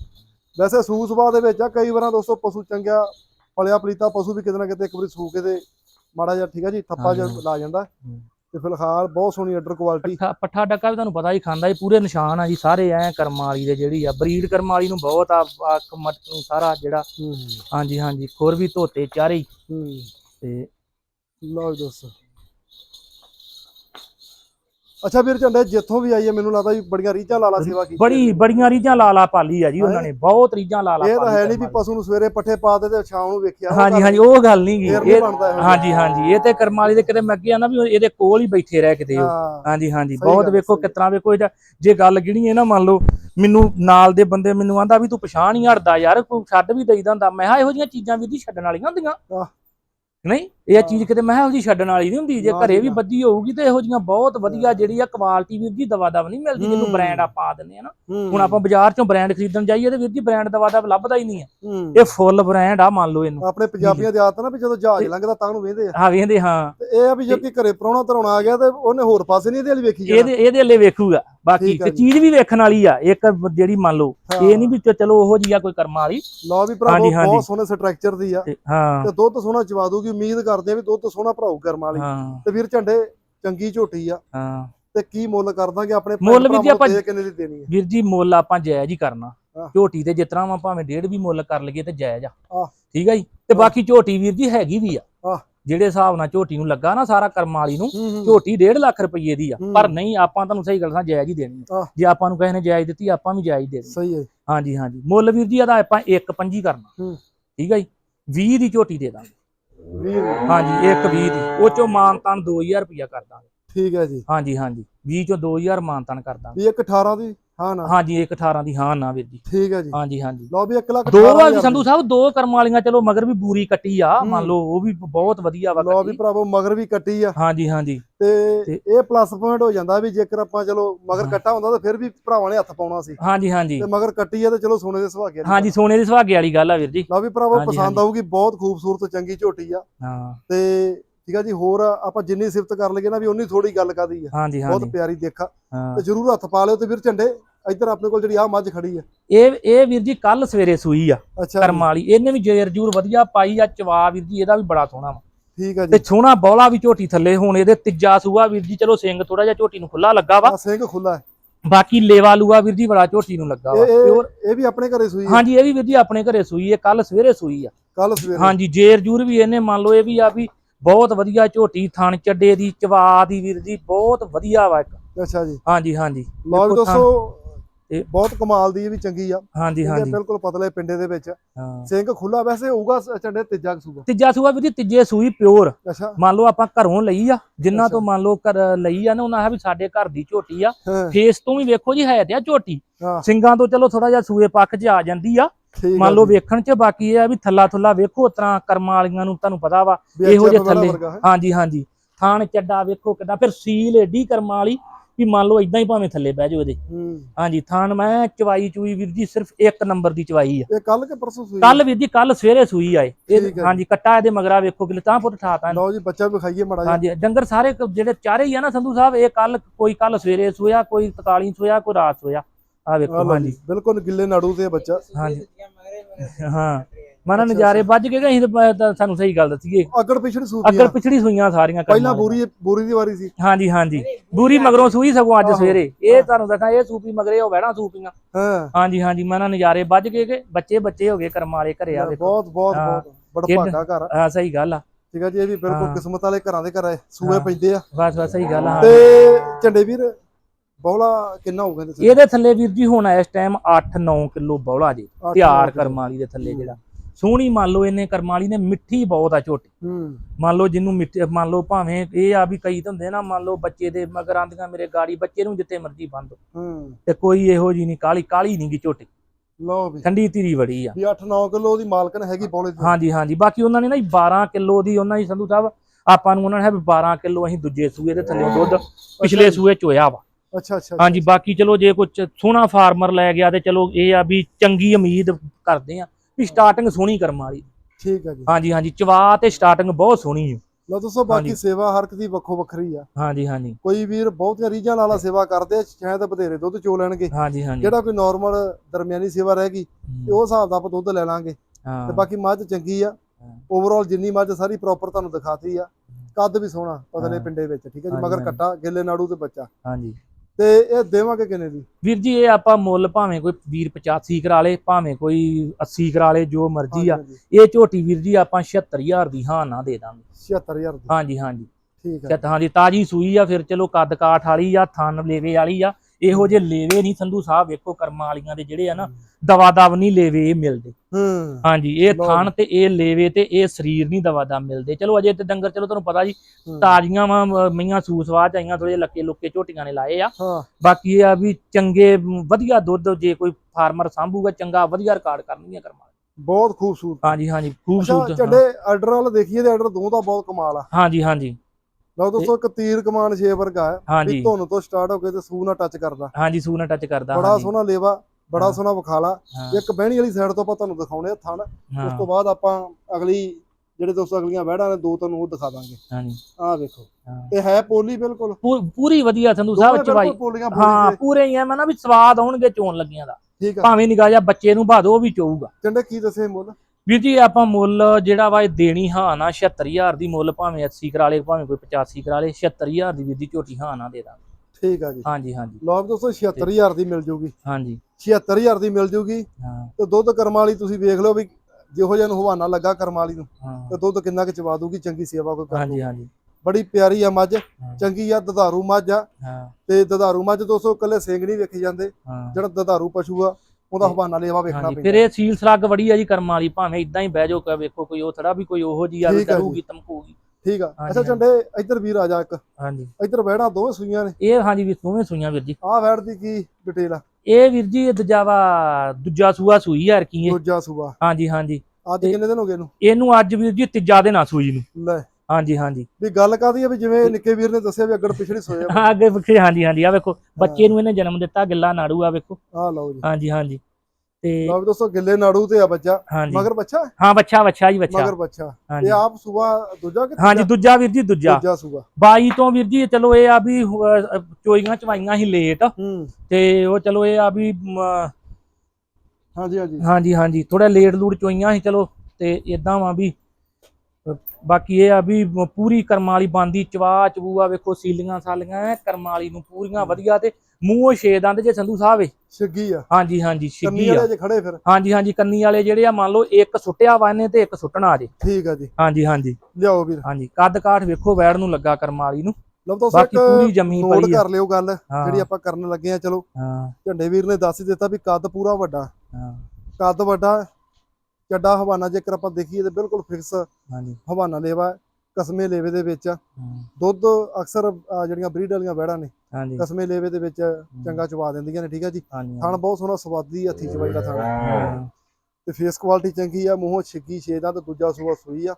[SPEAKER 1] ਵੈਸੇ ਸੂ ਸੁਭਾਅ ਦੇ ਵਿੱਚ ਆ ਕਈ ਵਾਰਾਂ ਦੋਸਤੋ ਪਸ਼ੂ ਚੰਗਿਆ ਪਲਿਆ ਪਲੀਤਾ ਪਸ਼ੂ ਵੀ ਕਿਤੇ ਨਾ ਕਿਤੇ ਇੱਕ ਵਾਰੀ ਸੂ ਕੇ ਤੇ ਮਾੜਾ ਜਿਹਾ ਠੀਕ ਆ ਜੀ ਥੱਪਾ ਜਿਹਾ। ਲਾ ਜਾਂਦਾ।
[SPEAKER 2] ਹੂੰ।
[SPEAKER 1] ਤੇ ਫਿਲਹਾਲ ਬਹੁਤ ਸੋਹਣੀ ਆਰਡਰ ਕੁਆਲਿਟੀ
[SPEAKER 2] ਪੱਠਾ ਡੱਕਾ ਵੀ ਤੁਹਾਨੂੰ ਪਤਾ ਹੀ ਖਾਂਦਾ ਇਹ ਪੂਰੇ ਨਿਸ਼ਾਨ ਆ ਜੀ ਸਾਰੇ ਐ ਕਰਮਾਂ ਵਾਲੀ ਦੇ ਜਿਹੜੀ ਆ ਬਰੀਡ ਕਰਮਾਂ ਵਾਲੀ ਨੂੰ ਬਹੁਤ ਆ ਸਾਰਾ ਜਿਹੜਾ
[SPEAKER 1] ਹੂੰ।
[SPEAKER 2] ਹਾਂਜੀ ਹਾਂਜੀ ਖੁਰ ਵੀ ਧੋਤੇ ਚਾਰੇ ਹੀ।
[SPEAKER 1] ਹੂੰ।
[SPEAKER 2] ਤੇ
[SPEAKER 1] ਲਓ ਜੀ ਦੋਸਤੋ। ਅੱਛਾ ਵੀਰ ਝੰਡੇ ਜਿੱਥੋਂ ਵੀ ਆਈ ਹੈ ਮੈਨੂੰ ਲੱਗਦਾ ਵੀ ਬੜੀਆਂ ਰੀਝਾਂ ਲਾਲਾ ਸੇਵਾ ਕੀਤੀ
[SPEAKER 2] ਬੜੀ ਬੜੀਆਂ ਰੀਝਾਂ ਲਾਲਾ ਪਾਲੀ ਆ ਜੀ ਉਹਨਾਂ ਨੇ ਬਹੁਤ ਰੀਝਾਂ ਲਾਲਾ
[SPEAKER 1] ਇਹ ਤਾਂ ਹੈ ਨਹੀਂ ਵੀ ਪਸ਼ੂ ਨੂੰ ਸਵੇਰੇ ਪੱਠੇ ਪਾ ਦੇ ਤੇ ਸ਼ਾਮ ਨੂੰ ਵੇਖਿਆ
[SPEAKER 2] ਹਾਂਜੀ ਹਾਂਜੀ ਉਹ ਗੱਲ ਨਹੀਂ
[SPEAKER 1] ਫੇਰ
[SPEAKER 2] ਗੀ।
[SPEAKER 1] ਨਹੀਂ
[SPEAKER 2] ਇਹ
[SPEAKER 1] ਬਣਦਾ ਇਹੋ ਜਿਹਾ।
[SPEAKER 2] ਹਾਂਜੀ ਹਾਂਜੀ ਇਹ ਤੇ ਕਰਮਾਲੀ ਦੇ ਕਿਤੇ ਮੈਂ ਅੱਗੇ ਆਣਾ ਵੀ ਇਹਦੇ ਕੋਲ ਹੀ ਬੈਠੇ ਰਹਿ ਕਿਤੇ
[SPEAKER 1] ਹਾਂ
[SPEAKER 2] ਹਾਂਜੀ ਹਾਂਜੀ ਬਹੁਤ ਵੇਖੋ
[SPEAKER 1] ਸਹੀ।
[SPEAKER 2] ਕਿਤਨਾ ਵੇਖੋ ਇਹਦਾ ਜੇ ਗੱਲ ਗਿਣੀ ਹੈ ਨਾ ਮੰਨ ਲਓ ਮੈਨੂੰ ਨਾਲ ਦੇ ਬੰਦੇ ਮੈਨੂੰ ਆਂਦਾ ਵੀ ਤੂੰ ਪਛਾਣ ਹੀ ਹਟਦਾ ਯਾਰ ਕੋਈ ਛੱਡ ਵੀ ਦੇਈਦਾ ਹੁੰਦਾ। ਮੈਂ ਕਿਹਾ ਇਹੋ ਜਿਹੀਆਂ ਚੀਜ਼ਾਂ ਵੀ ਦੀ ਛੱਡਣ ਵਾਲੀਆਂ ਹੁੰਦੀਆਂ। ਨਹੀਂ? ਇਹ ਚੀਜ਼ ਕਿਤੇ ਮੈਂ ਜਿਹੀ ਛੱਡਣ ਵਾਲੀ ਨਹੀਂ ਹੁੰਦੀ ਜੇ ਘਰੇ ਵੀ। ਬੱਜੀ ਹੋਊਗੀ ਤੇ ਇਹੋ ਜਿਹੀਆਂ ਬਹੁਤ ਵਧੀਆ ਜਿਹੜੀ ਆ ਕੁਆਲਿਟੀ ਵੀਰ ਜੀ ਦਵਾ ਦਵ ਨਹੀਂ ਮਿਲਦੀ ਜਿਹਨੂੰ। ਬ੍ਰਾਂਡ ਆਪਾਂ ਆ ਦਿੰਦੇ ਆ ਨਾ। ਹੁਣ ਆਪਾਂ ਬਾਜ਼ਾਰ ਚੋਂ ਬ੍ਰਾਂਡ ਖਰੀਦਣ ਜਾਈਏ ਤੇ ਵੀਰ ਜੀ ਬ੍ਰਾਂਡ ਦਵਾ ਦਵ ਲੱਭਦਾ ਹੀ ਨਹੀਂ ਹੂੰ। ਇਹ ਫੁੱਲ ਬ੍ਰਾਂਡ ਆ ਮੰਨ ਲਓ ਇਹਨੂੰ।
[SPEAKER 1] ਆਪਣੇ ਪੰਜਾਬੀਆਂ ਦੀ ਆਦਤ ਨਾ ਵੀ ਜਦੋਂ ਜਹਾਜ਼ ਲੰਘਦਾ ਤਾਂ ਉਹਨੂੰ ਵੇਂਦੇ ਆ।
[SPEAKER 2] ਹਾਂ ਵੇਖਦੇ ਹਾਂ।
[SPEAKER 1] ਇਹ ਆ ਵੀ ਜੇ ਕੋਈ ਘਰੇ ਪ੍ਰਾਹੁਣਾ ਧਰਾਉਣਾ ਆ ਗਿਆ ਤੇ ਉਹਨੇ ਹੋਰ ਪਾਸੇ ਨਹੀਂ ਇਹਦੇ ਵਾਲੀ ਵੇਖੀ ਜਾਣਾ।
[SPEAKER 2] ਇਹਦੇ ਇਹਦੇ ਲਈ ਵੇਖੂਗਾ। ਬਾਕੀ
[SPEAKER 1] ਆ
[SPEAKER 2] ਤੇ। ਚੀਜ਼ ਵੀ ਵੇਖਣ ਵਾਲੀ ਆ ਇੱਕ ਜਿਹੜੀ ਮੰਨ ਲਓ ਇਹ ਨਹੀਂ ਵੀ ਚਲੋ ਉਹੋ ਜੀ ਆ ਕੋਈ ਕਰਮਾਂ ਵਾਲੀ।
[SPEAKER 1] ਲਓ ਵੀ
[SPEAKER 2] ਹਾਂਜੀ।
[SPEAKER 1] ਬਹੁਤ ਸੋਹਣੇ ਸਟਰਕਚਰ ਦੀ ਆ।
[SPEAKER 2] ਤੇ
[SPEAKER 1] ਦੁੱਧ ਸੋਹਣਾ ਚਵਾ ਦੂਗੀ ਉਮੀਦ ਕਰਦੇ ਆ ਵੀ ਦੁੱਧ ਸੋਹਣਾ ਭਰਾਊ ਕਰਮ ਵਾਲੀ।
[SPEAKER 2] ਹਾਂ।
[SPEAKER 1] ਤੇ ਵੀਰ ਝੰਡੇ ਚੰਗੀ ਝੋਟੀ ਆ।
[SPEAKER 2] ਹਾਂ।
[SPEAKER 1] ਤੇ ਕੀ ਮੁੱਲ ਕਰ ਦਾਂਗੇ ਆਪਣੇ
[SPEAKER 2] ਮੁੱਲ ਵੀ ਜੀ ਆਪਾਂ-
[SPEAKER 1] ਕਿੰਨੇ ਦੀ ਦੇਣੀ ਹੈ
[SPEAKER 2] ਵੀਰ ਜੀ ਮੁੱਲ ਆਪਾਂ ਜਾਇਜ਼ ਹੀ ਕਰਨਾ। ਝੋਟੀ ਤੇ ਜਿਤਨਾ ਵਾ ਭਾਵੇਂ ਡੇਢ ਵੀ ਮੁੱਲ ਕਰ ਲਈਏ ਤੇ ਜਾਇਜ਼ ਆ। ਠੀਕ ਆ ਜੀ? ਤੇ ਬਾਕੀ ਝੋਟੀ ਵੀਰ ਜੀ ਹੈਗੀ ਵੀ ਆ। ਜਿਹੜੇ ਹਿਸਾਬ ਨਾਲ ਝੋਟੀ ਨੂੰ ਲੱਗਾ ਨਾ ਸਾਰਾ ਕਰਮ ਵਾਲੀ ਨੂੰ। ਝੋਟੀ 1.5 ਲੱਖ ਰੁਪਏ ਦੀ ਆ। ਪਰ ਨਹੀਂ ਆਪਾਂ ਤੁਹਾਨੂੰ ਸਹੀ ਗੱਲ ਸਾਂ ਜਾਇਜ਼ ਹੀ ਦੇਣੀ। ਜੇ ਆਪਾਂ ਨੂੰ ਕਿਸੇ ਨੇ ਜਾਇਜ਼ ਦਿੱਤੀ ਆਪਾਂ ਵੀ ਜਾਇਜ਼ ਦੇ ਦੇਣੀ
[SPEAKER 1] ਸਹੀ ਹੈ
[SPEAKER 2] ਹਾਂਜੀ ਹਾਂਜੀ। ਮੁੱਲ ਵੀਰ ਜੀ ਇਹਦਾ ਆਪਾਂ 1.25 ਕਰਨਾ। ਠੀਕ ਆ ਜੀ? 20 ਦੀ ਝੋਟੀ ਦੇ ਦਾਂਗੇ।
[SPEAKER 1] ਵੀਰ
[SPEAKER 2] ਹਾਂਜੀ 1.20 ਦੀ। ਉਹ ਚੋਂ ਮਾਨਤਾਨ 2000 ਰੁਪਇਆ ਕਰ ਦਾਂਗੇ।
[SPEAKER 1] ਠੀਕ ਹੈ ਜੀ।
[SPEAKER 2] ਹਾਂਜੀ ਹਾਂਜੀ। 20 ਚੋਂ 2000 ਮਾਨਤਾਨ ਕਰ ਦਾਂਗੇ।
[SPEAKER 1] ਵੀ ਇੱਕ 18 ਦੀ? ਹਾਂ ਨਾ?
[SPEAKER 2] ਹਾਂਜੀ 1.18 ਦੀ ਹਾਂ ਨਾ ਵੀਰ ਜੀ।
[SPEAKER 1] ਠੀਕ ਹੈ ਜੀ।
[SPEAKER 2] ਹਾਂਜੀ ਹਾਂਜੀ।
[SPEAKER 1] ਲਓ ਵੀ 1 ਲੱਖ
[SPEAKER 2] ਦੋ
[SPEAKER 1] 18
[SPEAKER 2] ਆ
[SPEAKER 1] ਹਜ਼ਾਰ
[SPEAKER 2] ਸੰਧੂ ਸਾਹਿਬ ਦੋ ਕਰਮ ਵਾਲੀਆਂ ਚਲੋ ਮਗਰ ਵੀ ਬੂਰੀ ਕੱਟੀ ਆ। ਮੰਨ ਲਓ ਉਹ ਵੀ ਬਹੁਤ ਵਧੀਆ ਵਾ
[SPEAKER 1] ਲਓ ਵੀ ਭਰਾਵੋ ਮਗਰ ਵੀ ਕੱਟੀ ਆ।
[SPEAKER 2] ਹਾਂਜੀ ਹਾਂਜੀ।
[SPEAKER 1] ਤੇ
[SPEAKER 2] ਤੇ-
[SPEAKER 1] ਇਹ ਪਲੱਸ ਪੁਆਇੰਟ ਹੋ ਜਾਂਦਾ ਵੀ ਜੇਕਰ ਆਪਾਂ ਚਲੋ ਮਗਰ। ਕੱਟਾ ਹੁੰਦਾ ਤਾਂ ਫਿਰ ਵੀ ਭਰਾਵਾਂ ਨੇ ਹੱਥ ਪਾਉਣਾ ਸੀ।
[SPEAKER 2] ਹਾਂਜੀ ਹਾਂਜੀ।
[SPEAKER 1] ਤੇ ਮਗਰ ਕੱਟੀ ਆ ਤੇ ਚਲੋ ਸੋਨੇ ਦੇ ਸੁਹਾਗੇ
[SPEAKER 2] ਹਾਂਜੀ ਸੋਨੇ ਦੀ ਸੁਹਾਗੇ ਵਾਲੀ ਗੱਲ ਆ ਵੀਰ ਜੀ।
[SPEAKER 1] ਲਓ ਵੀ ਭਰਾਵੋ ਪਸੰਦ ਆਊਗੀ ਬਹੁਤ ਖੂਬਸੂਰਤ ਚੰਗੀ ਝੋਟੀ ਆ।
[SPEAKER 2] ਹਾਂ।
[SPEAKER 1] ਤੇ ਠੀਕ ਆ ਜੀ ਹੋਰ ਆਪਾਂ ਜਿੰਨੀ ਸਿਫਤ ਕਰ ਲਈਏ ਨਾ ਵੀ ਉਨੀ ਥੋੜੀ ਗੱਲ ਕਾਦੀ ਆ।
[SPEAKER 2] ਹਾਂਜੀ
[SPEAKER 1] ਬਹੁਤ ਪਿਆਰੀ ਦੇਖਾ ਤੇ ਜਰੂਰ ਹੱਥ ਪਾ ਲਿਓ ਤੇ ਵੀਰ ਝੰਡੇ ਇੱਧਰ ਆਪਣੇ ਕੋਲ ਜਿਹੜੀ ਆ ਮੱਝ ਖੜੀ ਆ।
[SPEAKER 2] ਇਹ ਇਹ ਵੀਰ ਜੀ ਕੱਲ ਸਵੇਰੇ ਸੂਈ ਆ ਕਰਮ ਵਾਲੀ। ਇਹਨੇ ਵੀ ਜੇਰ ਜੂਰ ਵਧੀਆ ਪਾਈ ਆ ਚਵਾ ਵੀਰ ਜੀ ਇਹਦਾ ਵੀ ਬੜਾ ਸੋਹਣਾ ਵਾ।
[SPEAKER 1] ਠੀਕ ਆ
[SPEAKER 2] ਤੇ
[SPEAKER 1] ਜੀ
[SPEAKER 2] ਸੋਹਣਾ ਬੌਲਾ ਵੀ ਝੋਟੀ ਥੱਲੇ ਹੁਣ ਇਹਦੇ ਤੀਜਾ ਸੂਆ ਵੀਰ ਜੀ ਚਲੋ ਸਿੰਘ ਥੋੜਾ ਜਿਹਾ ਝੋਟੀ ਨੂੰ ਖੁੱਲਾ ਲੱਗਾ ਵਾ।
[SPEAKER 1] ਸਿੰਘ ਖੁੱਲਾ ਹੈ।
[SPEAKER 2] ਬਾਕੀ ਲੇਵਾ ਲੂਆ ਵੀਰ ਜੀ ਬੜਾ ਝੋਟੀ ਨੂੰ ਲੱਗਾ ਵਾ। ਪਿਓਰ
[SPEAKER 1] ਇਹ ਵੀ ਆਪਣੇ ਘਰੇ ਸੂਈ
[SPEAKER 2] ਹਾਂਜੀ ਇਹ ਵੀ ਵੀਰ ਜੀ ਆਪਣੇ ਘਰੇ ਸੂਈ ਹੈ ਕੱਲ ਸਵੇਰੇ ਸੂਈ ਆ।
[SPEAKER 1] ਕੱਲ ਸਵੇਰੇ।
[SPEAKER 2] ਹਾਂਜੀ ਜੇਰ ਜੂਰ ਵੀ ਇਹਨੇ ਮੰਨ ਲਓ ਇਹ ਵੀ ਆ ਵੀ ਬਹੁਤ ਵਧੀਆ ਝੋਟੀ ਥਣ ਚੱਡੇ ਦੀ ਚਵਾ ਦੀ ਵੀਰ ਜੀ ਬਹੁਤ ਵਧੀਆ ਵਾ ਇੱਕ।
[SPEAKER 1] ਅੱਛਾ ਜੀ।
[SPEAKER 2] ਹਾਂਜੀ ਹਾਂਜੀ।
[SPEAKER 1] ਲਓ ਵੀ ਦੋਸਤੋ
[SPEAKER 2] ਇਹ-
[SPEAKER 1] ਬਹੁਤ ਕਮਾਲ ਦੀ ਇਹ ਵੀ ਚੰਗੀ ਆ।
[SPEAKER 2] ਹਾਂਜੀ ਹਾਂਜੀ।
[SPEAKER 1] ਬਿਲਕੁਲ ਪਤਲੇ ਪਿੰਡੇ ਦੇ ਵਿੱਚ। ਸਿੰਘ ਖੁੱਲਾ ਵੈਸੇ ਹੋਊਗਾ ਝੰਡੇ ਤੀਜਾ ਸੂਗਾ
[SPEAKER 2] ਤੀਜਾ ਸੂਆ ਜੀ ਤੀਜੇ ਸੂਈ ਪਿਓਰ। ਮੰਨ ਲਓ ਆਪਾਂ ਘਰੋਂ ਲਈ ਆ ਜਿੰਨਾ ਤੋਂ। ਮੰਨ ਲਓ ਲਈ ਆ ਨਾ ਉਹਨਾਂ ਆ ਵੀ ਸਾਡੇ ਘਰ ਦੀ ਝੋਟੀ ਆ। ਫੇਸ ਤੋਂ ਵੀ ਵੇਖੋ ਜੀ ਹੈ ਤੇ ਆ ਝੋਟੀ। ਸਿੰਘਾਂ ਤੋਂ ਚਲੋ ਥੋੜਾ ਜਿਹਾ ਸੂਏ ਪੱਕ 'ਚ ਆ ਜਾਂਦੀ ਆ। ਮੰਨ ਲਓ ਵੇਖਣ 'ਚ ਬਾਕੀ ਇਹ ਆ ਵੀ ਥੱਲਾ ਥੁੱਲਾ ਵੇਖੋ ਉਤਰਾ ਕਰਮਾਂ ਵਾਲੀਆਂ ਨੂੰ ਤੁਹਾਨੂੰ ਪਤਾ ਵਾ ਇਹੋ ਜਿਹੇ ਥੱਲੇ। ਹਾਂਜੀ ਹਾਂਜੀ। ਥਾਣ ਚੱਡਾ ਵੇਖੋ ਕਿਦਾਂ ਫਿਰ ਸੀਲ ਏਡੀ ਕਰਮਾਂ ਵਾਲੀ ਵੀ ਮੰਨ ਲਓ ਇਦਾਂ ਹੀ ਭਾਵੇਂ ਥੱਲੇ ਬਹਿ ਜਾਓ ਇਹਦੇ। ਹਾਂਜੀ ਥਾਣ ਮੈਂ ਚਵਾਈ ਚੂਈ ਵੀਰ ਜੀ ਸਿਰਫ ਇੱਕ ਨੰਬਰ ਦੀ ਚਵਾਈ ਆ।
[SPEAKER 1] ਇਹ ਕੱਲ ਕੇ ਪਰਸੋਂ ਸੂਈ?
[SPEAKER 2] ਕੱਲ ਵੀਰ ਜੀ ਕੱਲ ਸਵੇਰੇ ਸੂਈ ਆਏ ਇਹ। ਹਾਂਜੀ ਕੱਟਾ ਇਹਦੇ ਮਗਰਾ ਵੇਖੋ ਕਿ ਤਾਂ ਪੁੱਤ ਠਾਤਾ
[SPEAKER 1] ਲਓ ਜੀ ਬੱਚਾ ਵੀ ਖਾਈਏ ਮੜਾ
[SPEAKER 2] ਹਾਂਜੀ ਡੰਗਰ ਸਾਰੇ ਜਿਹੜੇ ਚਾਰੇ ਹੀ ਆ ਨਾ ਸੰਧੂ ਸਾਹਿਬ ਇਹ ਕੱਲ ਕੋਈ ਕੱਲ ਸਵੇਰੇ ਸੋਇਆ ਕੋਈ ਤਕਾਲੀ ਸੋਇਆ ਕੋਈ ਰਾਤ ਸੋਇਆ। ਆ ਵੇਖੋ ਹਾਂਜੀ।
[SPEAKER 1] ਬਿਲਕੁਲ ਗਿੱਲੇ ਨਾੜੂ ਤੇ ਬੱਚਾ।
[SPEAKER 2] ਹਾਂਜੀ। ਹਾਂ। ਮਨ ਨਜ਼ਾਰੇ ਵੱਜ ਕੇ ਗਏ ਅਸੀਂ ਤਾਂ- ਸਾਨੂੰ ਸਹੀ ਗੱਲ ਦੱਸੀਏ।
[SPEAKER 1] ਅਗੜ ਪਿਛੜ ਸੂਈ
[SPEAKER 2] ਅੱਗਰ ਪਿਛੜੀ ਸੂਈਆਂ ਸਾਰੀਆਂ
[SPEAKER 1] ਪਹਿਲਾਂ। ਬੂਰੀ ਬੂਰੀ ਦੀ ਵਾਰੀ ਸੀ।
[SPEAKER 2] ਹਾਂਜੀ ਹਾਂਜੀ। ਬੂਰੀ ਮਗਰੋਂ ਸੂਈ ਸਗੋਂ ਅੱਜ। ਸਵੇਰੇ। ਇਹ ਤੁਹਾਨੂੰ ਦੱਸਾਂ ਇਹ ਸੂਪੀ ਮਗਰੇ ਹੋ ਬਹਿਣਾ ਸੂਪੀਆਂ।
[SPEAKER 1] ਹਾਂ।
[SPEAKER 2] ਹਾਂਜੀ ਹਾਂਜੀ ਮੈਂ ਨਾ ਨਜ਼ਾਰੇ ਵੱਜ ਕੇ ਗਏ ਬੱਚੇ ਬੱਚੇ ਹੋ ਗਏ ਕਰਮ ਵਾਲੇ ਘਰੇ ਆ ਵੇਖੋ।
[SPEAKER 1] ਬਹੁਤ ਬਹੁਤ। ਬਹੁਤ। ਬੜਾ ਭਾਗਾ ਘਰ।
[SPEAKER 2] ਹਾਂ ਸਹੀ ਗੱਲ ਆ।
[SPEAKER 1] ਠੀਕ ਆ ਜੀ ਇਹ ਵੀ ਬਿਲਕੁਲ। ਕਿਸਮਤ ਵਾਲੇ ਘਰਾਂ ਦੇ ਘਰ ਆ। ਸੂਏ। ਪੈਂਦੇ ਆ।
[SPEAKER 2] ਬਸ ਬਸ ਸਹੀ ਗੱਲ ਆ।
[SPEAKER 1] ਤੇ ਝੰਡੇ ਵੀਰ ਬੌਲਾ ਕਿੰਨਾ ਹੋਊਗਾ ਇਹਦੇ
[SPEAKER 2] ਇਹਦੇ ਥੱਲੇ ਵੀਰ ਜੀ ਹੁਣ ਇਸ ਟਾਈਮ 8-9 ਕਿਲੋ ਬੌਲਾ ਜੀ ਤਿਆਰ। ਕਰਮ ਵਾਲੀ ਦੇ ਥੱਲੇ। ਜਿਹੜਾ। ਸੋਹਣੀ ਮੰਨ ਲਓ ਇਹਨੇ ਕਰਮ ਵਾਲੀ ਨੇ ਮਿੱਠੀ ਬਹੁਤ ਆ ਝੋਟੀ।
[SPEAKER 1] ਹੂੰ।
[SPEAKER 2] ਮੰਨ ਲਓ ਜਿਹਨੂੰ ਮਿੱਠੇ ਮੰਨ ਲਓ ਭਾਵੇਂ ਇਹ ਆ ਵੀ ਕਈ ਤਾਂ ਹੁੰਦੇ ਨਾ ਮੰਨ ਲਓ ਬੱਚੇ ਦੇ ਮਗਰ ਆਂਦੀਆਂ ਮੇਰੇ ਗਾੜੀ ਬੱਚੇ ਨੂੰ ਜਿੱਤੇ ਮਰਜ਼ੀ ਬੰਦ
[SPEAKER 1] ਹੂੰ।
[SPEAKER 2] ਤੇ ਕੋਈ ਇਹੋ ਜੀ ਨਹੀਂ ਕਾਲੀ ਕਾਲੀ ਨਹੀਂ ਗੀ ਝੋਟੀ।
[SPEAKER 1] ਲਓ ਵੀ।
[SPEAKER 2] ਠੰਡੀ ਧੀਰੀ ਬੜੀ ਆ।
[SPEAKER 1] ਵੀ 8-9 ਕਿਲੋ ਦੀ ਮਾਲਕਨ ਹੈਗੀ ਬੌਲੇ ਦੀ।
[SPEAKER 2] ਹਾਂਜੀ ਹਾਂਜੀ। ਬਾਕੀ ਉਹਨਾਂ ਨੇ ਨਾ ਜੀ 12 ਕਿਲੋ ਦੀ ਉਹਨਾਂ ਦੀ ਸੰਧੂ ਸਾਹਿਬ ਆਪਾਂ ਨੂੰ ਉਹਨਾਂ ਨੇ ਕਿਹਾ ਵੀ 12 ਕਿਲੋ ਅਸੀਂ ਦੂਜੇ ਸੂਏ ਦੇ ਥੱਲੇ ਦੁੱਧ ਪਿਛਲੇ ਸੂਏ ਚੋਇਆ ਵਾ।
[SPEAKER 1] ਅੱਛਾ ਅੱਛਾ
[SPEAKER 2] ਹਾਂਜੀ ਬਾਕੀ ਚਲੋ ਜੇ ਕੁਝ ਸੋਹਣਾ ਫਾਰਮਰ ਲੈ ਗਿਆ ਤੇ ਚਲੋ ਇਹ ਆ ਵੀ ਚੰਗੀ ਉਮੀਦ ਕਰਦੇ ਆ ਵੀ ਸਟਾਰਟਿੰਗ ਸੋਹਣੀ ਕਰਮ ਵਾਲੀ।
[SPEAKER 1] ਠੀਕ ਆ ਜੀ।
[SPEAKER 2] ਹਾਂਜੀ ਹਾਂਜੀ ਚਵਾ ਤੇ ਸਟਾਰਟਿੰਗ ਬਹੁਤ ਸੋਹਣੀ ਹੈ
[SPEAKER 1] ਲਓ ਦੋਸਤੋ ਬਾਕੀ। ਸੇਵਾ ਹਰ ਇੱਕ ਦੀ ਵੱਖੋ ਵੱਖਰੀ ਆ।
[SPEAKER 2] ਹਾਂਜੀ ਹਾਂਜੀ।
[SPEAKER 1] ਕੋਈ ਵੀਰ ਬਹੁਤੀਆਂ ਰੀਝਾਂ ਨਾਲਾ ਸੇਵਾ ਕਰਦੇ ਆ ਸ਼ਾਇਦ ਬਥੇਰੇ ਦੁੱਧ ਚੋ ਲੈਣਗੇ।
[SPEAKER 2] ਹਾਂਜੀ ਹਾਂਜੀ।
[SPEAKER 1] ਜਿਹੜਾ ਕੋਈ ਨਾਰਮਲ ਦਰਮਿਆਨੀ ਸੇਵਾ ਰਹਿ ਗਈ ਤੇ ਉਹ ਹਿਸਾਬ ਦਾ ਆਪਾਂ ਦੁੱਧ ਲੈ ਲਾਂਗੇ।
[SPEAKER 2] ਹਾਂ।
[SPEAKER 1] ਤੇ ਬਾਕੀ ਮੱਝ ਚੰਗੀ ਆ।
[SPEAKER 2] ਹਾਂ।
[SPEAKER 1] ਓਵਰਆਲ ਜਿੰਨੀ ਮੱਝ ਸਾਰੀ ਪ੍ਰੋਪਰ ਤੁਹਾਨੂੰ ਦਿਖਾਤੀ ਆ ਕੱਦ ਵੀ ਸੋਹਣਾ ਪਤਲੇ
[SPEAKER 2] ਹਾਂ।
[SPEAKER 1] ਪਿੰਡੇ ਵਿੱਚ ਠੀਕ ਹੈ ਜੀ? ਮਗਰ। ਕੱਟਾ ਗਿੱਲੇ ਨਾੜੂ ਤੇ ਬੱਚਾ।
[SPEAKER 2] ਹਾਂਜੀ।
[SPEAKER 1] ਤੇ ਇਹ ਦੇਵਾਂਗੇ ਕਿੰਨੇ ਦੀ?
[SPEAKER 2] ਵੀਰ ਜੀ ਇਹ ਆਪਾਂ ਮੁੱਲ ਭਾਵੇਂ ਕੋਈ ਵੀਰ 85 ਕਰਾ ਲੇ ਭਾਵੇਂ ਕੋਈ 80 ਕਰਾ ਲੇ ਜੋ ਮਰਜ਼ੀ ਆ।
[SPEAKER 1] ਹਾਂਜੀ,
[SPEAKER 2] ਇਹ ਝੋਟੀ ਵੀਰ ਜੀ ਆਪਾਂ 76000 ਦੀ ਹਾਂ ਨਾ ਦੇ ਦਾਂਗੇ।
[SPEAKER 1] 76000 ਦੀ।
[SPEAKER 2] ਹਾਂਜੀ ਹਾਂਜੀ।
[SPEAKER 1] ਠੀਕ ਹੈ
[SPEAKER 2] ਛੱਤ ਹਾਂਜੀ ਤਾਜੀ ਸੂਈ ਆ ਫਿਰ ਚਲੋ ਕੱਦ ਕਾਠ ਵਾਲੀ ਆ ਥਣ ਲੇਵੇ ਵਾਲੀ ਆ ਇਹੋ ਜੇ ਲੇਵੇ ਨਹੀਂ ਸੰਧੂ ਸਾਹਿਬ ਵੇਖੋ ਕਰਮਾਂ ਵਾਲੀਆਂ ਦੇ ਜਿਹੜੇ ਆ ਨਾ ਦਵਾ ਦਵ ਨਹੀਂ ਲੇਵੇ ਇਹ ਮਿਲਦੇ।
[SPEAKER 1] ਹੂੰ।
[SPEAKER 2] ਹਾਂਜੀ ਇਹ ਥਣ ਤੇ ਇਹ ਲੇਵੇ ਤੇ ਇਹ ਸਰੀਰ ਨਹੀਂ ਦਵਾ ਦਵ ਮਿਲਦੇ। ਚਲੋ ਅਜੇ ਤੇ ਡੰਗਰ ਚਲੋ ਤੁਹਾਨੂੰ ਪਤਾ ਜੀ। ਤਾਜ਼ੀਆਂ ਵਾ ਮਈਆਂ ਸੂਸਵਾ ਚ ਆਈਆਂ ਥੋੜੇ ਲੱਕੇ ਲੁੱਕੇ ਝੋਟੀਆਂ ਨੇ ਲਾਏ ਆ। ਬਾਕੀ ਇਹ ਆ ਵੀ ਚੰਗੇ ਵਧੀਆ ਦੁੱਧ ਜੇ ਕੋਈ ਫਾਰਮਰ ਸਾਂਭੂਗਾ ਚੰਗਾ ਵਧੀਆ ਰਿਕਾਰਡ ਕਰਨਗੀਆਂ ਕਰਮਾਂ
[SPEAKER 1] ਬਹੁਤ ਖੂਬਸੂਰਤ।
[SPEAKER 2] ਹਾਂਜੀ ਹਾਂਜੀ ਖੂਬਸੂਰਤ
[SPEAKER 1] ਚੱਡੇ ਆਰਡਰ ਵਾਲਾ ਦੇਖੀਏ ਤੇ ਆਰਡਰ ਦੋ ਦਾ ਬਹੁਤ ਕਮਾਲ ਆ।
[SPEAKER 2] ਹਾਂਜੀ ਹਾਂਜੀ।
[SPEAKER 1] ਲਓ ਦੋਸਤੋ ਇੱਕ ਤੀਰ ਕਮਾਨ 6 ਵਰਗਾ ਹੈ। ਵੀ ਧੁੰਨ ਤੋਂ ਸਟਾਰਟ ਹੋ ਕੇ ਤੇ ਸੂ ਨਾਲ ਟੱਚ ਕਰਦਾ।
[SPEAKER 2] ਹਾਂਜੀ ਸੂਨਾ ਟੱਚ ਕਰਦਾ
[SPEAKER 1] ਬੜਾ ਸੋਹਣਾ ਲੇਵਾ ਬੜਾ। ਸੋਹਣਾ ਵਿਖਾਲਾ। ਇੱਕ ਬਹਿਣੀ ਵਾਲੀ ਸਾਈਡ ਤੋਂ ਆਪਾਂ ਤੁਹਾਨੂੰ ਦਿਖਾਉਣੇ ਆ ਥਣ। ਉਸ ਤੋਂ ਬਾਅਦ ਆਪਾਂ ਅਗਲੀ ਜਿਹੜੇ ਦੋਸਤੋ ਅਗਲੀਆਂ ਵਹਿੜਾਂ ਨੇ ਦੋ ਤੁਹਾਨੂੰ ਉਹ ਦਿਖਾ ਦਾਂਗੇ।
[SPEAKER 2] ਹਾਂਜੀ।
[SPEAKER 1] ਆਹ ਵੇਖੋ। ਇਹ ਹੈ ਪੋਲੀ ਬਿਲਕੁਲ।
[SPEAKER 2] ਪੂਰੀ ਵਧੀਆ ਸੰਧੂ ਸਾਹਿਬ ਚਵਾਈ। ਹਾਂ
[SPEAKER 1] ਪੂਰੀ
[SPEAKER 2] ਹੀ ਆ ਮੈਂ ਨਾ ਵੀ ਸਵਾਦ ਆਉਣਗੇ ਚੋਣ ਲੱਗੀਆਂ ਦਾ। ਭਾਵੇਂ ਨਿਗਾਹ ਜਾ ਬੱਚੇ ਨੂੰ ਬਾਦੋ ਉਹ ਵੀ ਚੋਊਗਾ।
[SPEAKER 1] ਚੰਡੇ ਕੀ ਦੱਸੇ ਮੁੱਲ?
[SPEAKER 2] ਵੀਰ ਜੀ ਆਪਾਂ ਮੁੱਲ ਜਿਹੜਾ ਵਾ ਇਹ ਦੇਣੀ ਹਾਂ ਨਾ 76000 ਦੀ ਮੁੱਲ ਭਾਵੇਂ 80 ਕਰਾ ਲੇ ਭਾਵੇਂ ਕੋਈ 85 ਕਰਾ ਲੇ 76000 ਦੀ ਵੀਰ ਝੋਟੀ ਹਾਂ ਨਾ ਦੇ ਦਾਂਗੇ।
[SPEAKER 1] ਠੀਕ ਆ ਜੀ।
[SPEAKER 2] ਹਾਂਜੀ ਹਾਂਜੀ।
[SPEAKER 1] ਵੀ ਦੋਸਤੋ 76000 ਦੀ ਮਿਲ ਜੂਗੀ।
[SPEAKER 2] ਹਾਂਜੀ।
[SPEAKER 1] 76000 ਦੀ ਮਿਲ ਜੂਗੀ।
[SPEAKER 2] ਹਾਂ।
[SPEAKER 1] ਤੇ ਦੁੱਧ ਕਰਮ ਵਾਲੀ ਤੁਸੀਂ ਵੇਖ ਲਓ ਵੀ ਜਿਹੋ ਜਿਹਾ ਨੂੰ ਹਵਾਨਾ ਲੱਗਾ ਕਰਮ ਵਾਲੀ ਨੂੰ ਤੇ ਦੁੱਧ ਕਿੰਨਾ ਕੁ ਚਵਾ ਦੂਗੀ ਚੰਗੀ ਸੇਵਾ ਕੋਈ ਕਰ
[SPEAKER 2] ਹਾਂਜੀ। ਹਾਂਜੀ।
[SPEAKER 1] ਬੜੀ ਪਿਆਰੀ ਆ ਮੱਝ ਚੰਗੀ ਆ ਦਧਾਰੂ ਮੱਝ ਆ। ਤੇ ਦਧਾਰੂ ਮੱਝ ਦੋਸਤੋ ਕੱਲੇ ਸਿੰਘ ਨਹੀਂ ਵੇਖੇ ਜਾਂਦੇ। ਜਿਹੜਾ ਦਧਾਰੂ ਪਸ਼ੂ ਆ ਉਹਦਾ ਹਵਾਨਾ ਲੇਵਾ ਵੇਖਣਾ
[SPEAKER 2] ਫਿਰ
[SPEAKER 1] ਪੈਂਦਾ।
[SPEAKER 2] ਇਹ ਸੀਲ ਸਲੱਗ ਬੜੀ ਆ ਜੀ ਕਰਮਾਂ ਵਾਲੀ ਭਾਵੇਂ ਇਦਾਂ ਹੀ ਬਹਿ ਜਾਓ ਕਿ ਵੇਖੋ ਕੋਈ ਉਹ ਥੜਾ ਵੀ ਕੋਈ ਉਹੋ ਜੀ ਆ। ਕਰੂਗੀ ਧਮਕੂਗੀ।
[SPEAKER 1] ਠੀਕ ਆ। ਅੱਛਾ ਚੰਡੇ ਇੱਧਰ ਵੀਰ ਆ ਜਾ ਇੱਕ।
[SPEAKER 2] ਹਾਂਜੀ।
[SPEAKER 1] ਇੱਧਰ ਵਹਿੜਾਂ ਦੋਵੇਂ ਸੂਈਆਂ ਨੇ।
[SPEAKER 2] ਇਹ ਹਾਂਜੀ ਵੀ ਦੋਵੇਂ ਸੂਈਆਂ ਵੀਰ ਜੀ।
[SPEAKER 1] ਆਹ ਵਹਿੜ ਦੀ ਕੀ ਡਿਟੇਲ ਆ?
[SPEAKER 2] ਇਹ ਵੀਰ ਜੀ ਇਹ ਦੂਜਾ ਵਾ ਦੂਜਾ ਸੂਆ ਸੂਈ ਯਾਰ ਕੀ ਇਹ
[SPEAKER 1] ਦੂਜਾ ਸੂਆ।
[SPEAKER 2] ਹਾਂਜੀ ਹਾਂਜੀ।
[SPEAKER 1] ਅੱਜ ਕਿੰਨੇ ਦਿਨ ਹੋ ਗਏ ਇਹਨੂੰ?
[SPEAKER 2] ਇਹਨੂੰ ਅੱਜ ਵੀਰ ਜੀ ਤੀਜਾ ਦਿਨ ਆ ਸੂਈ ਨੂੰ।
[SPEAKER 1] ਲੈ।
[SPEAKER 2] ਹਾਂਜੀ ਹਾਂਜੀ।
[SPEAKER 1] ਵੀ ਗੱਲ ਕਾਦੀ ਆ ਵੀ ਜਿਵੇਂ ਨਿੱਕੇ ਵੀਰ ਨੇ ਦੱਸਿਆ ਵੀ ਅੱਗੜ ਪਿਛੜੀ ਸੋਏ ਆ।
[SPEAKER 2] ਹਾਂ ਅੱਗੇ ਪਿੱਛੇ ਹਾਂਜੀ ਹਾਂਜੀ ਆ ਵੇਖੋ ਬੱਚੇ ਨੂੰ ਇਹਨੇ ਜਨਮ ਦਿੱਤਾ ਗਿੱਲਾ ਨਾੜੂ ਆ ਵੇਖੋ।
[SPEAKER 1] ਆਹ ਲਓ ਜੀ।
[SPEAKER 2] ਹਾਂਜੀ ਹਾਂਜੀ। ਤੇ
[SPEAKER 1] ਲਓ ਵੀ ਦੋਸਤੋ ਗਿੱਲੇ ਨਾੜੂ ਤੇ ਆ ਬੱਚਾ। ਮਗਰ ਬੱਚਾ?
[SPEAKER 2] ਹਾਂ ਬੱਚਾ ਬੱਚਾ ਜੀ ਬੱਚਾ।
[SPEAKER 1] ਮਗਰ ਬੱਚਾ। ਇਹ ਆਪ ਸੂਆ ਦੂਜਾ ਕਿ
[SPEAKER 2] ਹਾਂਜੀ ਦੂਜਾ ਵੀਰ ਜੀ ਦੂਜਾ।
[SPEAKER 1] ਦੂਜਾ ਸੂਆ।
[SPEAKER 2] 22 ਤੋਂ ਵੀਰ ਜੀ ਚਲੋ ਇਹ ਆ ਵੀ ਚੋਈਆਂ ਚਵਾਈਆਂ ਹੀ ਲੇਟ। ਤੇ ਉਹ ਚਲੋ ਇਹ ਆ ਵੀ
[SPEAKER 1] ਹਾਂਜੀ ਹਾਂਜੀ।
[SPEAKER 2] ਹਾਂਜੀ ਹਾਂਜੀ ਥੋੜਾ ਲੇਟ ਲੂਟ ਚੋਈਆਂ ਸੀ ਚਲੋ। ਤੇ ਇਦਾਂ ਵਾ ਵੀ ਬਾਕੀ ਇਹ ਆ ਵੀ ਪੂਰੀ ਕਰਮਾਂ ਵਾਲੀ ਬੰਦੀ ਚਵਾ ਚਬੂਆ ਵੇਖੋ ਸੀਲੀਆਂ ਸਾਲੀਆਂ ਕਰਮਾਂ ਵਾਲੀ ਨੂੰ ਪੂਰੀਆਂ ਵਧੀਆ ਤੇ ਮੂੰਹੋਂ ਛੇ ਦੰਦ ਜੇ ਸੰਧੂ ਸਾਹਿਬ ਏ।
[SPEAKER 1] ਛੱਗੀ ਆ।
[SPEAKER 2] ਹਾਂਜੀ ਹਾਂਜੀ ਛਿੱਗੀ ਆ
[SPEAKER 1] ਵਾਲੇ ਜੇ ਖੜੇ ਫਿਰ।
[SPEAKER 2] ਹਾਂਜੀ ਹਾਂਜੀ ਕੰਨੀ ਵਾਲੇ ਜਿਹੜੇ ਆ ਮੰਨ ਲਓ ਇੱਕ ਸੁੱਟਿਆ ਵਾ ਇਹਨੇ ਤੇ ਇੱਕ ਸੁੱਟਣਾ ਜੇ।
[SPEAKER 1] ਠੀਕ ਆ ਜੀ।
[SPEAKER 2] ਹਾਂਜੀ ਹਾਂਜੀ।
[SPEAKER 1] ਲਿਆਓ ਵੀਰ।
[SPEAKER 2] ਹਾਂਜੀ ਕੱਦ ਕਾਠ ਵੇਖੋ ਵੈੜ ਨੂੰ ਲੱਗਾ ਕਰਮਾਂ ਵਾਲੀ ਨੂੰ।
[SPEAKER 1] ਲਓ ਦੋਸਤੋ
[SPEAKER 2] ਬਾਕੀ
[SPEAKER 1] ਇੱਕ
[SPEAKER 2] ਪੂਰੀ ਜੰਮੀ
[SPEAKER 1] ਨੋਟ
[SPEAKER 2] ਪਈ ਆ।
[SPEAKER 1] ਕਰ ਲਿਓ ਗੱਲ ਜਿਹੜੀ ਆਪਾਂ ਕਰਨ ਲੱਗੇ ਆ ਚਲੋ।
[SPEAKER 2] ਹਾਂ।
[SPEAKER 1] ਝੰਡੇ ਵੀਰ ਨੇ ਦੱਸ ਹੀ ਦਿੱਤਾ ਵੀ ਕੱਦ ਪੂਰਾ ਵੱਡਾ।
[SPEAKER 2] ਹਾਂ।
[SPEAKER 1] ਕੱਦ ਵੱਡਾ ਚੱਡਾ ਹਵਾਨਾ ਜੇਕਰ ਆਪਾਂ ਦੇਖੀਏ ਤੇ ਬਿਲਕੁਲ ਫਿਕਸ
[SPEAKER 2] ਹਾਂਜੀ।
[SPEAKER 1] ਹਵਾਨਾ ਲੇਵਾ ਕਸਮੇ ਲੇਵੇ ਦੇ ਵਿੱਚ। ਦੁੱਧ ਅਕਸਰ ਜਿਹੜੀਆਂ ਬਰੀਡ ਵਾਲੀਆਂ ਵਹਿੜਾਂ ਨੇ
[SPEAKER 2] ਹਾਂਜੀ।
[SPEAKER 1] ਕਸਮੇ ਲੇਵੇ ਦੇ ਵਿੱਚ ਚੰਗਾ ਚਵਾ ਦਿੰਦੀਆਂ ਨੇ ਠੀਕ ਹੈ ਜੀ? ਥਣ ਬਹੁਤ ਸੋਹਣਾ ਸਵਾਦੀ ਹੱਥੀ ਚਵਾਈ ਦਾ ਥਣ। ਤੇ ਫੇਸ ਕੁਆਲਿਟੀ ਚੰਗੀ ਆ ਮੂੰਹੋਂ ਛਿੱਗੀ ਛੇ ਦਾ ਤੇ ਦੂਜਾ ਸੂਆ ਸੂਈ ਆ